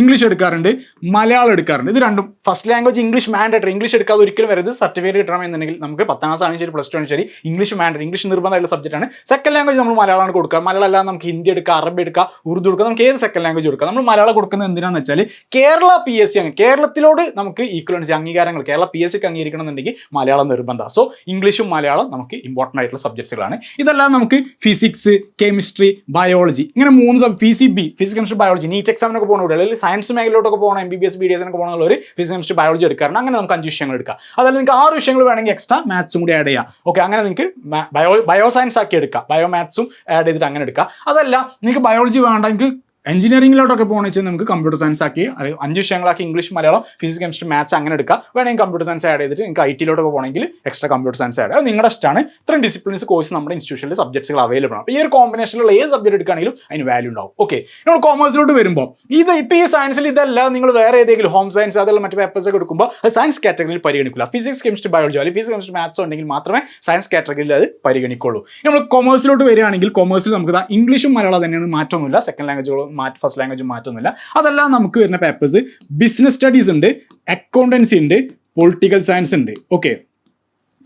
ഇംഗ്ലീഷ് എടുക്കാറുണ്ട് മലയാളം എടുക്കാറുണ്ട്. ഇത് രണ്ടും first language English mandatory English എടുക്കാതെ ഒരിക്കലും വരരുത് സർട്ടിഫിക്കറ്റ് കിട്ടണമെന്നുണ്ടെങ്കിൽ നമുക്ക് പത്താം ക്ലാസ് ആണെങ്കിൽ ശരി പ്ലസ് ടു ആണെങ്കിൽ ശരി ഇംഗ്ലീഷ് മാൻഡേറ്ററി ഇംഗ്ലീഷ് നിർബന്ധമായിട്ടുള്ള ആണ്. സെക്കൻഡ് ലാംഗ്വേജ് നമ്മൾ മലയാളമാണ് കൊടുക്കുക. മലയാളം അല്ലാതെ നമുക്ക് ഹിന്ദി എടുക്കുക അറബി എടുക്കുക ഉറുദു എടുക്കുക നമുക്ക് ഏത് സെക്കൻഡ് ലാംഗ്വേജ് കൊടുക്കുക നമ്മൾ മലയാളം കൊടുക്കുന്നത് എന്തിനാന്ന് വെച്ചാൽ കേരള പി എസ് സി കേരളത്തിലോട് നമുക്ക് ഈക്വലൻസി അംഗീകാരങ്ങൾ. കേരള പി എസ് സിക്ക് അംഗീകരിക്കണം എന്നുണ്ടെങ്കിൽ മലയാളം നിർബന്ധമാണ്. സോ ഇംഗ്ലീഷും മലയാളം നമുക്ക് ഇമ്പോർട്ടന്റ് ആയിട്ടുള്ള സബ്ജക്ട്സുകളാണ് ഇതെല്ലാം നമുക്ക് ഫിസിക്സ് കെമിസ്ട്രി ബയോളജി ഇങ്ങനെ മൂന്ന് P B physics chemistry biology NEET എക്സാമിനൊക്കെ പോകുന്ന കുട്ടികൾ സയൻസ് മേഖലയിലോട്ടൊക്കെ പോകണം M B B S B D എസിനൊക്കെ പോകണം ഒരു ഫിസിക്സ് കെമിസ്ട്രി ബയോളജി എടുക്കാറുണ്ട്. അങ്ങനെ നമുക്ക് അഞ്ച് വിഷയങ്ങൾ എടുക്കാം. അതല്ല നിങ്ങൾക്ക് ആറ് വിഷയങ്ങൾ വേണമെങ്കിൽ എക്സ്ട്രാ മാത്സും കൂടി ആഡ് ചെയ്യാം. ഓക്കെ അങ്ങനെ നിങ്ങൾക്ക് ബയോ ബയോ സയൻസ് ആക്കി എടുക്കാം. ബയോ മാത്സും ആഡ് ചെയ്തിട്ട് അങ്ങനെ എടുക്കാം. അതല്ല നിങ്ങൾക്ക് ബയോളജി വേണ്ടെങ്കിൽ എഞ്ചിനീയറിംഗിലോട്ടൊക്കെ പോകണമെന്ന് വെച്ചാൽ നമുക്ക് കമ്പ്യൂട്ടർ സയൻസ് ആക്കി അഞ്ച് വിഷയങ്ങളാക്കി English Malayalam physics chemistry maths അങ്ങനെ എടുക്കുക വേണമെങ്കിൽ കമ്പ്യൂട്ടർ സയൻസ് ആഡ് ചെയ്തിട്ട് നിങ്ങൾക്ക് ഐ ടിയിലോട്ടൊക്കെ പോകണമെങ്കിൽ എക്സ്ട്രാ കമ്പ്യൂട്ടർ സയൻസ് ആഡ് അത് നിങ്ങളുടെ ഇഷ്ടമാണ് ഇത്രയും ഡിസിപ്ലിൻസ് കോഴ്സ് നമ്മുടെ ഇൻസ്റ്റിറ്റ്യൂഷനിൽ സബ്ജക്ട്സ് അവൈലബിൾ ആണ്. അപ്പോൾ ഈ ഒരു കോമ്പിനേഷനിലുള്ള ഏത് സബ്ജക്ട് എടുക്കുകയാണെങ്കിലും അതിന് വാല്യൂ ഉണ്ടാവും. ഓക്കെ നമ്മൾ കോമേഴ്സിലോട്ട് വരുമ്പോൾ ഇത് ഇപ്പോൾ ഈ സയൻസിൽ ഇതല്ല നിങ്ങൾ വേറെ ഏതെങ്കിലും ഹോം സയൻസ് അതെല്ലാം മറ്റു പേപ്പേഴ്സ് ഒക്കെ എടുക്കുമ്പോൾ അത് സയൻസ് കാറ്റഗറിയിൽ പരിഗണിക്കില്ല ഫിസിക്സ് കെമിസ്ട്രി ബയോളജി അല്ലെങ്കിൽ ഫിസിക്സ് കെമിസ്ട്രി മാത്സ് ഉണ്ടെങ്കിൽ മാത്രമേ സയൻസ് കാറ്റഗറിയിൽ അത് പരിഗണിക്കുള്ളൂ. നമ്മൾ കോമേഴ്സിലോട്ട് വരികയാണെങ്കിൽ കൊമേഴ്സിൽ നമുക്ക് ഇംഗ്ലീഷും മലയാളം തന്നെയാണ് മാറ്റമൊന്നുമില്ല. സെക്കൻഡ് ലാംഗ്വേജുകളും മാറ്റ് ഫസ്റ്റ് ലാംഗ്വേജ് മാറ്റൊന്നുമില്ല. അതെല്ലാം നമുക്ക് വരുന്ന പേപ്പേഴ്സ് ബിസിനസ് സ്റ്റഡീസ് ഉണ്ട് അക്കൗണ്ടൻസി ഉണ്ട് പൊളിറ്റിക്കൽ സയൻസ് ഉണ്ട്. ഓക്കെ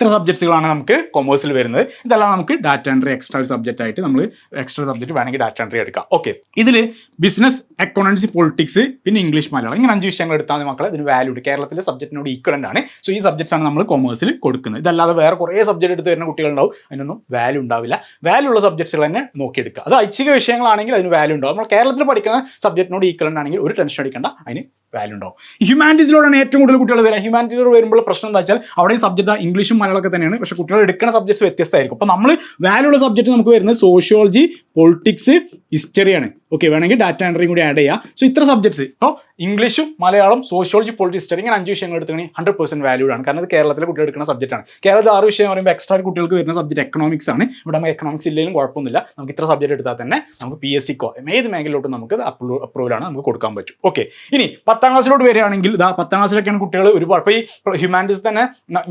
ഇത്ര സബ്ജക്ട്സുകളാണ് നമുക്ക് കൊമേഴ്സിൽ വരുന്നത്. ഇതെല്ലാം നമുക്ക് ഡാറ്റ എൻട്രി എക്സ്ട്രാ ഒരു സബ്ജക്റ്റ് ആയിട്ട് നമ്മൾ എക്സ്ട്രാ സബ്ജക്റ്റ് വേണമെങ്കിൽ ഡാറ്റ എൻട്രി എടുക്കാം. ഓക്കെ ഇതിൽ ബിസിനസ് അക്കൗണ്ടൻസി പൊളിറ്റിക്സ് പിന്നെ ഇംഗ്ലീഷ് മലയാളം ഇങ്ങനെ അഞ്ച് വിഷയങ്ങൾ എടുത്താൽ മക്കളെ. ഇതിന് വാല്യൂ ഉണ്ട്. കേരളത്തിലെ സബ്ജക്റ്റിനോട് ഈക്വലന്റ് ആണ്. സോ ഈ സബ്ജക്ട്സ് ആണ് നമ്മൾ കൊമേഴ്സിൽ കൊടുക്കുന്നത്. ഇതല്ലാതെ വേറെ കുറേ സബ്ജക്റ്റ് എടുത്ത് വരുന്ന കുട്ടികളുണ്ടാവും അതിനൊന്നും വാല്യൂ ഉണ്ടാവില്ല. വാല്യൂ ഉള്ള സബ്ജക്ട്സുകൾ തന്നെ നോക്കിയെടുക്കുക. അത് ഐച്ഛിക വിഷയങ്ങളാണെങ്കിൽ അതിന് വാല്യൂ ഉണ്ടാവും. നമ്മൾ കേരളത്തിൽ പഠിക്കുന്ന സബ്ജക്റ്റിനോട് ഈക്വലന്റ് ആണെങ്കിൽ ഒരു ടെൻഷൻ അടിക്കേണ്ട. അതിന് വാല്യൂ ഉണ്ടാവും. ഹ്യൂമാനിറ്റീസിലോടാണ് ഏറ്റവും കൂടുതൽ കുട്ടികൾ വരിക. ഹ്യൂമാനിറ്റീസിലോട് വരുമ്പോൾ പ്രശ്നം എന്താ വെച്ചാൽ അവിടെ സബ്ജക്റ്റ് ഇംഗ്ലീഷും മലയാളമൊക്കെ തന്നെയാണ്. പക്ഷേ കുട്ടികൾ എടുക്കുന്ന സബ്ജക്ട്സ് വ്യത്യസ്തമായിരിക്കും. അപ്പോൾ നമ്മൾ വാല്യൂ ഉള്ള സബ്ജക്ട് നമുക്ക് വരുന്നത് സോഷ്യോളജി പൊളിറ്റിക്സ് ഹിസ്റ്ററിയാണ് ഓക്കെ വേണമെങ്കിൽ ഡാറ്റ എൻട്രിയും കൂടി ആഡ് ചെയ്യാം. സോ ഇത്ര സബ്ജക്ട്സ് ഇപ്പോൾ ഇംഗ്ലീഷും മലയാളം സോഷ്യോളജി പോളിറ്റി ഹിസ്റ്ററി ഇങ്ങനെ അഞ്ച് വിഷയങ്ങൾ എടുത്തുകഴിഞ്ഞാൽ ഹൺഡ്രഡ് പെർസെന്റ് വാല്യൂഡ് ആണ്. കാരണം അത് കേരളത്തിലെ കുട്ടികൾ എടുക്കുന്ന സബ്ജക്റ്റ് ആണ്. കേരളത്തിൽ ആറ് വിഷയം പറയുമ്പോൾ എക്സ്ട്രാ കുട്ടികൾക്ക് വരുന്ന സബ്ജക്റ്റ് എക്കണോമിക്സ് ആണ്. ഇവിടെ നമുക്ക് എക്കണോമിക്സ് ഇല്ലെങ്കിലും കുഴപ്പമൊന്നുമില്ല. നമുക്ക് ഇത്ര സബ്ജക്റ്റ് എടുത്താൽ തന്നെ നമുക്ക് പി എസ് സിക്കോ ഏത് മേഖലയിലോട്ട് നമുക്ക് അപ്രൂവ് ആണ് നമുക്ക് കൊടുക്കാൻ പറ്റും. ഓക്കെ ഇനി പത്താം ക്ലാസ്സിലോട്ട് വരികയാണെങ്കിൽ ഇതാ പത്താം ക്ലാസ്സിലൊക്കെയാണ് കുട്ടികൾ ഒരുപാട്. ഇപ്പോൾ ഈ ഹ്യൂമാനിറ്റീസ് തന്നെ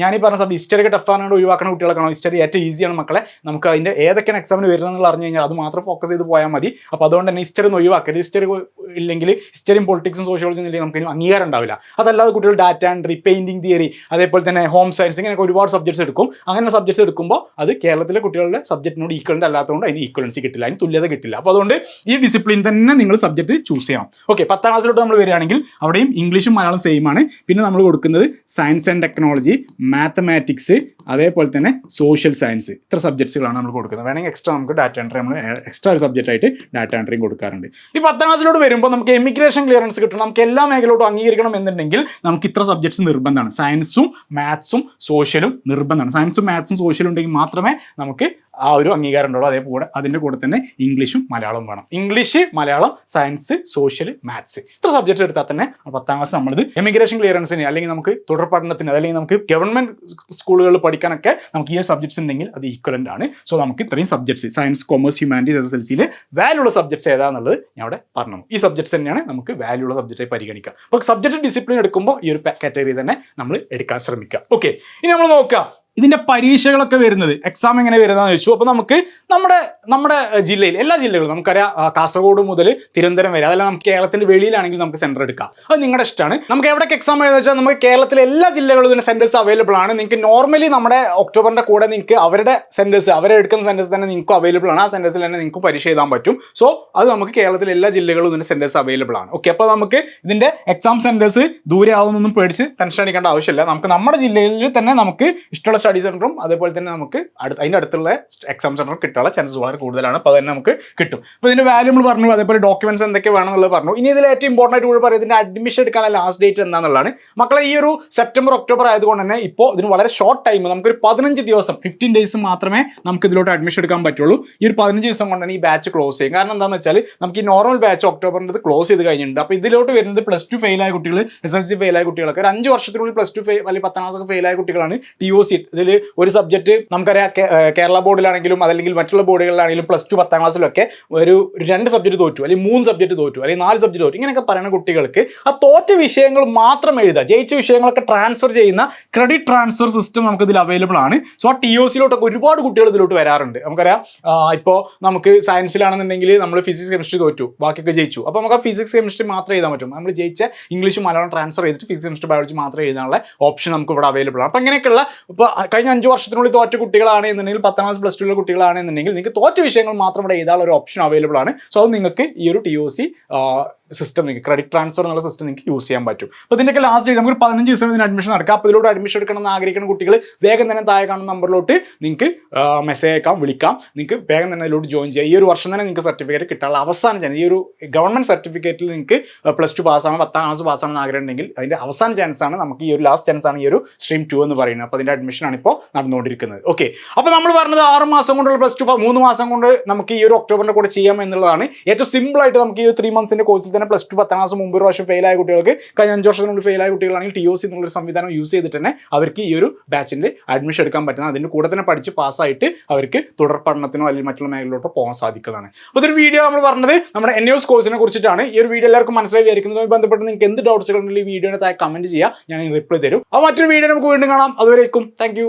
ഞാൻ ഈ പറഞ്ഞ സബ്ജക്ട് ഹിസ്റ്ററി ഒക്കെ ടഫ് ആണ് ഒഴിവാക്കുന്ന കുട്ടികളൊക്കെ ഹിസ്റ്ററി ഏറ്റവും ഈസിയാണ് മക്കളെ. നമുക്ക് അതിന്റെ ഏതൊക്കെയാണ് എക്സാമിന് വരുന്നത് വരുന്നതെന്ന് അറിഞ്ഞു കഴിഞ്ഞാൽ അത് മാത്രം ഫോക്കസ് ചെയ്ത് പോയാൽ മതി. അപ്പോൾ അതുകൊണ്ട് തന്നെ ഹിസ്റ്ററി ഒന്ന് ഒഴിവാക്കരുത്. ഹിസ്റ്ററി ഇല്ലെങ്കിൽ ഹിസ്റ്ററിയും പൊളിറ്റിക്സും സോഷ്യോളജിയും ഇല്ലെങ്കിൽ നമുക്ക് അംഗീകാരം ഉണ്ടാവില്ല. അതല്ലാതെ കുട്ടികൾ ഡാറ്റ ആൻഡ് പെയിന്റിംഗ് തിയറി അതേപോലെ തന്നെ ഹോം സയൻസ് ഇങ്ങനെയൊക്കെ ഒരുപാട് സബ്ജക്ട്സ് എടുക്കും. അങ്ങനെ സബ്ജക്ട്സ് എടുക്കുമ്പോൾ അത് കേരളത്തിലെ കുട്ടികളുടെ സബ്ജക്റ്റിനോട് ഈക്വലന്റ് അല്ലാത്തതുകൊണ്ട് അതിന് ഈക്വലൻസി കിട്ടില്ല. അതിന് തുല്യത കിട്ടില്ല. അപ്പോൾ അതുകൊണ്ട് ഈ ഡിസിപ്ലിൻ തന്നെ നിങ്ങൾ സബ്ജക്റ്റ് ചൂസ് ചെയ്യാം ഓക്കെ പത്താം ക്ലാസ്സിലോട്ട് നമ്മൾ വരികയാണെങ്കിൽ അവിടെയും ഇംഗ്ലീഷും മലയാളം സെയിം ആണ്. പിന്നെ നമ്മൾ കൊടുക്കുന്നത് സയൻസ് ആൻഡ് ടെക്നോളജി മാത്തമാറ്റിക്സ് അതേപോലെ തന്നെ സോഷ്യൽ സയൻസ് ഇത്ര സബ്ജക്ട്സുകളാണ് നമ്മൾ കൊടുക്കുന്നത്. വേണമെങ്കിൽ എക്സ്ട്രാ നമുക്ക് ഡാറ്റ എൻട്രി നമ്മൾ എക്സ്ട്രാ ഒരു സബ്ജക്റ്റ് ആയിട്ട് ഡാറ്റ എൻട്രിയും കൊടുക്കാറുണ്ട്. ഈ പത്താം ക്ലാസ്സിലോട്ട് വരുമ്പോൾ നമുക്ക് എമിഗ്രേഷൻ ക്ലിയറൻസ് കിട്ടണം. നമുക്ക് എല്ലാ മേഖലയോട്ടും അംഗീകരിക്കണം എന്നുണ്ടെങ്കിൽ നമുക്ക് ഇത്ര സബ്ജക്ട്സ് നിർബന്ധമാണ്. സയൻസും മാത്സും സോഷ്യലും നിർബന്ധമാണ്. സയൻസും മാത്സും സോഷ്യലും ഉണ്ടെങ്കിൽ മാത്രമേ നമുക്ക് ആ ഒരു അംഗീകാരം ഉണ്ടാവുള്ളൂ അതേപോലെ അതിന്റെ കൂടെ തന്നെ ഇംഗ്ലീഷും മലയാളവും വേണം. English Malayalam science social maths. ഇത്ര സബ്ജക്ട്സ് എടുത്താൽ തന്നെ പത്താം ക്ലാസ് നമ്മളിത് എമിഗ്രേഷൻ ക്ലിയറൻസിന് അല്ലെങ്കിൽ നമുക്ക് തുടർ പഠനത്തിന് അല്ലെങ്കിൽ നമുക്ക് ഗവൺമെന്റ് സ്കൂളുകളിൽ പഠിക്കാനൊക്കെ നമുക്ക് ഈ സബ്ജക്ട്സ് ഉണ്ടെങ്കിൽ അത് ഈക്വലന്റ് ആണ്. സോ നമുക്ക് ഇത്രയും subjects science commerce humanities S L സിയിൽ വാല്യൂ ഉള്ള സബ്ജക്ട്സ് ഏതാന്നുള്ളത് ഞാൻ അവിടെ പറഞ്ഞു ഈ സബ്ജക്ട്സ് തന്നെയാണ് നമുക്ക് വാല്യൂ ഉള്ള സബ്ജക്റ്റായി പരിഗണിക്കുക. അപ്പോൾ സബ്ജക്ട് ഡിസിപ്ലിൻ എടുക്കുമ്പോൾ ഈ ഒരു കാറ്റഗറി തന്നെ നമ്മൾ എടുക്കാൻ ശ്രമിക്കുക. ഓക്കെ ഇനി നമ്മൾ നോക്കാം ഇതിന്റെ പരീക്ഷകളൊക്കെ വരുന്നത്. എക്സാം എങ്ങനെ വരുന്നതെന്ന് ചോദിച്ചു. അപ്പോൾ നമുക്ക് നമ്മുടെ നമ്മുടെ ജില്ലയിൽ എല്ലാ ജില്ലകളും നമുക്കറിയാം കാസർഗോഡ് മുതൽ തിരുവനന്തപുരം വരെ അതല്ല നമുക്ക് കേരളത്തിന്റെ വെളിയിലാണെങ്കിൽ നമുക്ക് സെന്റർ എടുക്കാം. അത് നിങ്ങളുടെ ഇഷ്ടമാണ്. നമുക്ക് എവിടെയൊക്കെ എക്സാം എഴുതുക വെച്ചാൽ നമുക്ക് കേരളത്തിലെ എല്ലാ ജില്ലകളും ഇതിന് സെന്റേഴ്സ് അവൈലബിൾ ആണ്. നിങ്ങൾക്ക് നോർമലി നമ്മുടെ ഒക്ടോബറിന്റെ കൂടെ നിങ്ങൾക്ക് അവരുടെ സെന്റേഴ്സ് അവരെ എടുക്കുന്ന സെന്റേഴ്സ് തന്നെ നിങ്ങൾക്ക് അവൈലബിൾ ആണ്. ആ സെന്റേഴ്സിൽ തന്നെ നിങ്ങൾക്ക് പരീക്ഷ എഴുതാൻ പറ്റും. സോ അത് നമുക്ക് കേരളത്തിലെ എല്ലാ ജില്ലകളും ഇതിന്റെ സെന്റേഴ്സ് അവൈലബിൾ ആണ്. ഓക്കെ അപ്പോൾ നമുക്ക് ഇതിന്റെ എക്സാം സെന്റേഴ്സ് ദൂരെ ആവുന്നൊന്നും പേടിച്ച് ടെൻഷൻ അടിക്കേണ്ട ആവശ്യമില്ല. നമുക്ക് നമ്മുടെ ജില്ലയിൽ തന്നെ നമുക്ക് ഇഷ്ടമുള്ള സ്റ്റഡി സെന്ററും അതേപോലെ തന്നെ നമുക്ക് അടുത്ത് അതിന്റെ അടുത്തുള്ള എക്സാം സെന്ററും കിട്ടാനുള്ള ചാൻസസ് വളരെ കൂടുതലാണ്. അപ്പോൾ തന്നെ നമുക്ക് കിട്ടും. അപ്പോൾ ഇതിന്റെ വാല്യൂ നമ്മൾ പറഞ്ഞു അതേപോലെ ഡോക്യുമെന്റ്സ് എന്തൊക്കെ വേണമെന്നുള്ളത് പറഞ്ഞു. ഇനി ഇതിൽ ഏറ്റവും ഇമ്പോർട്ടന്റ് ആയിട്ട് കൂടെ പറയുന്നത് ഇതിന്റെ അഡ്മിഷൻ എടുക്കാനുള്ള ലാസ്റ്റ് ഡേറ്റ് എന്താണെന്നുള്ളതാണ് മക്കളെ ഈ ഒരു സെപ്റ്റംബർ ഒക്ടോബർ ആയതുകൊണ്ട് തന്നെ ഇപ്പോൾ ഇതിന് വളരെ ഷോർട്ട് ടൈം നമുക്കൊരു പതിനഞ്ച് ദിവസം ഫിഫ്റ്റീൻ ഡേയ്സ് മാത്രമേ നമുക്ക് ഇതിലോട്ട് അഡ്മിഷൻ എടുക്കാൻ പറ്റുള്ളൂ. ഈ ഒരു പതിനഞ്ച് ദിവസം കൊണ്ട് തന്നെ ഈ ബാച്ച് ക്ലോസ് ചെയ്യും. കാരണം എന്താണെന്ന് വെച്ചാൽ നമുക്ക് ഈ നോർമൽ ബാച്ച് ഒക്ടോബറിന്റെ ക്ലോസ് ചെയ്ത് കഴിഞ്ഞിട്ടുണ്ട്. അപ്പോൾ ഇതിലോട്ട് വരുന്നത് പ്ലസ് ടു ഫെയിലായ കുട്ടികൾ എസ് എൽ സി ഫെയിലായ കുട്ടികളൊക്കെ. ഒരു അഞ്ച് വർഷത്തിനുള്ളിൽ പ്ലസ് ടു ഫെയിൽ അല്ലെങ്കിൽ പത്താം ക്ലാസ് ഒക്കെ ഫെയിലായ കുട്ടികളാണ് ടി ഒ സി ഇതിൽ ഒരു സബ്ജക്റ്റ് നമുക്കറിയാം കേരള ബോർഡിലാണെങ്കിലും അതല്ലെങ്കിൽ മറ്റുള്ള ബോർഡുകളിലാണെങ്കിലും പ്ലസ് ടു പത്താം ക്ലാസ്സിലൊക്കെ ഒരു രണ്ട് സബ്ജക്റ്റ് തോറ്റു അല്ലെങ്കിൽ മൂന്ന് സബ്ജക്റ്റ് തോറ്റു അല്ലെങ്കിൽ നാല് സബ്ജക്റ്റ് തോറ്റു. ഇങ്ങനെയൊക്കെ പറയുന്ന കുട്ടികൾക്ക് ആ തോറ്റ വിഷയങ്ങൾ മാത്രം എഴുതുക. ജയിച്ച വിഷയങ്ങളൊക്കെ ട്രാൻസ്ഫർ ചെയ്യുന്ന ക്രെഡിറ്റ് ട്രാൻസ്ഫർ സിസ്റ്റം നമുക്ക് ഇതിൽ അവൈലബിൾ ആണ്. സോ ആ ടി ഒ സിയിലോട്ടൊക്കെ ഒരുപാട് കുട്ടികൾ ഇതിലോട്ട് വരാറുണ്ട്. നമുക്കറിയാം ഇപ്പോൾ നമുക്ക് സയൻസിലാണെന്നുണ്ടെങ്കിൽ നമ്മൾ ഫിസിക്സ് കെമിസ്ട്രി തോറ്റു ബാക്കിയൊക്കെ ജയിച്ചു. അപ്പോൾ നമുക്ക് ആ ഫിസിക്സ് കെമിസ്ട്രി മാത്രമേ എഴുതാൻ പറ്റും. നമ്മൾ ജയിച്ച ഇംഗ്ലീഷ് മലയാളം ട്രാൻസ്ഫർ ചെയ്തിട്ട് ഫിസിക്സ് കെമിസ്ട്രി ബയോളജി മാത്രമേ എഴുതാനുള്ള ഓപ്ഷൻ നമുക്ക് ഇവിടെ അവൈലബിൾ ആണ്. അപ്പോൾ അങ്ങനെയൊക്കെയുള്ള ഇപ്പോൾ കഴിഞ്ഞ അഞ്ച് വർഷത്തിനുള്ളിൽ തോറ്റ കുട്ടികളാണ് എന്നുണ്ടെങ്കിൽ പത്താം ക്ലാസ് പ്ലസ് ടുള്ള കുട്ടികളാണെന്നുണ്ടെങ്കിൽ നിങ്ങൾക്ക് തോറ്റ വിഷയങ്ങൾ മാത്രം ഇവിടെ എഴുതാനുള്ള ഒരു ഓപ്ഷൻ അവൈലബിൾ ആണ്. സോ അത് നിങ്ങൾക്ക് ഈ ഒരു ടി ഒ സി സിസ്റ്റം നിങ്ങൾക്ക് ക്രെഡിറ്റ് ട്രാൻസ്ഫർ എന്നുള്ള സിസ്റ്റം നിങ്ങൾക്ക് യൂസ് ചെയ്യാൻ പറ്റും. അപ്പോൾ ഇതിന്റെയൊക്കെ ലാസ്റ്റ് നമുക്ക് പതിനഞ്ച് ദിവസം ഇതിന് അഡ്മിഷൻ നടക്കാം. അപ്പോൾ ഇതിലൂടെ അഡ്മിഷൻ എടുക്കണം എന്ന് ആഗ്രഹിക്കുന്ന കുട്ടികൾ വേഗം തന്നെ താഴെ കാണുന്ന നമ്പറിലോട്ട് നിങ്ങൾക്ക് മെസ്സേജ് അയക്കാം വിളിക്കാം. നിങ്ങൾക്ക് വേഗം തന്നെ അതിലോട്ട് ജോയിൻ ചെയ്യാം. ഈ ഒരു വർഷം തന്നെ നിങ്ങൾക്ക് സർട്ടിഫിക്കറ്റ് കിട്ടാനുള്ള അവസാന ചാൻസ് ഈ ഒരു ഗവൺമെന്റ് സർട്ടിഫിക്കറ്റിൽ നിങ്ങൾക്ക് പ്ലസ് ടു പാസ്സാണ് പത്താം ക്ലാസ് പാസ്സാണെന്ന് ആഗ്രഹം ഉണ്ടെങ്കിൽ അതിന്റെ അവസാന ചാൻസ് ആണ് നമുക്ക് ഈ ഒരു ലാസ്റ്റ് ചാൻസ് ആണ് ഈ ഒരു സ്ട്രീം ടു എന്ന് പറയുന്നത്. അപ്പോൾ അതിന്റെ അഡ്മിഷനാണ് ഇപ്പോൾ നടന്നുകൊണ്ടിരിക്കുന്നത്. ഓക്കെ അപ്പോൾ നമ്മൾ പറഞ്ഞത് ആറ് മാസം കൊണ്ടുള്ള പ്ലസ് ടു മൂന്ന് മാസം കൊണ്ട് നമുക്ക് ഈ ഒരു ഒക്ടോബറിന്റെ കൂടെ ചെയ്യാം എന്നുള്ളതാണ്. ഏറ്റവും സിമ്പിൾ ആയിട്ട് നമുക്ക് ഈ ത്രീ മന്ത്സിന്റെ കോഴ്സിൽ തന്നെ പ്ലസ് ടു പത്താം ക്ലാസ് മുമ്പ് ഒരു വർഷം ഫെയിൽ ആയ കുട്ടികൾക്ക് കഴിഞ്ഞ അഞ്ച് വർഷത്തിനുള്ളിൽ ഫെയിൽ ആയ കുട്ടികളാണെങ്കിൽ ടി ഒ സി എന്നുള്ളൊരു സംവിധാനം യൂസ് ചെയ്തിട്ട് തന്നെ അവർക്ക് ഈ ഒരു ബാച്ചിൽ അഡ്മിഷൻ എടുക്കാൻ പറ്റുന്ന അതിന്റെ കൂടെ തന്നെ പഠിച്ച് പാസ്സായിട്ട് അവർക്ക് തുടർ പഠനത്തിനോ അല്ലെങ്കിൽ മറ്റുള്ള മേഖലയിലോട്ടോ പോകാൻ സാധിക്കുന്നതാണ്. അപ്പോൾ ഇതൊരു വീഡിയോ നമ്മൾ പറഞ്ഞത് നമ്മുടെ എൻ എസ് കോഴ്സിനെ കുറിച്ചിട്ടാണ്. ഈ ഒരു വീഡിയോ എല്ലാവർക്കും മനസ്സിലായി വിചാരിക്കുന്നതുമായി ബന്ധപ്പെട്ട് നിങ്ങൾക്ക് എന്ത് ഡൗട്ട്സുകൾ ഉണ്ടെങ്കിൽ ഈ വീഡിയോനെ താഴെ കമന്റ് ചെയ്യുക. ഞാൻ റിപ്ലൈ തരും. അപ്പോൾ മറ്റൊരു വീഡിയോ നമുക്ക് വീണ്ടും കാണാം. അതുവരേക്കും. താങ്ക്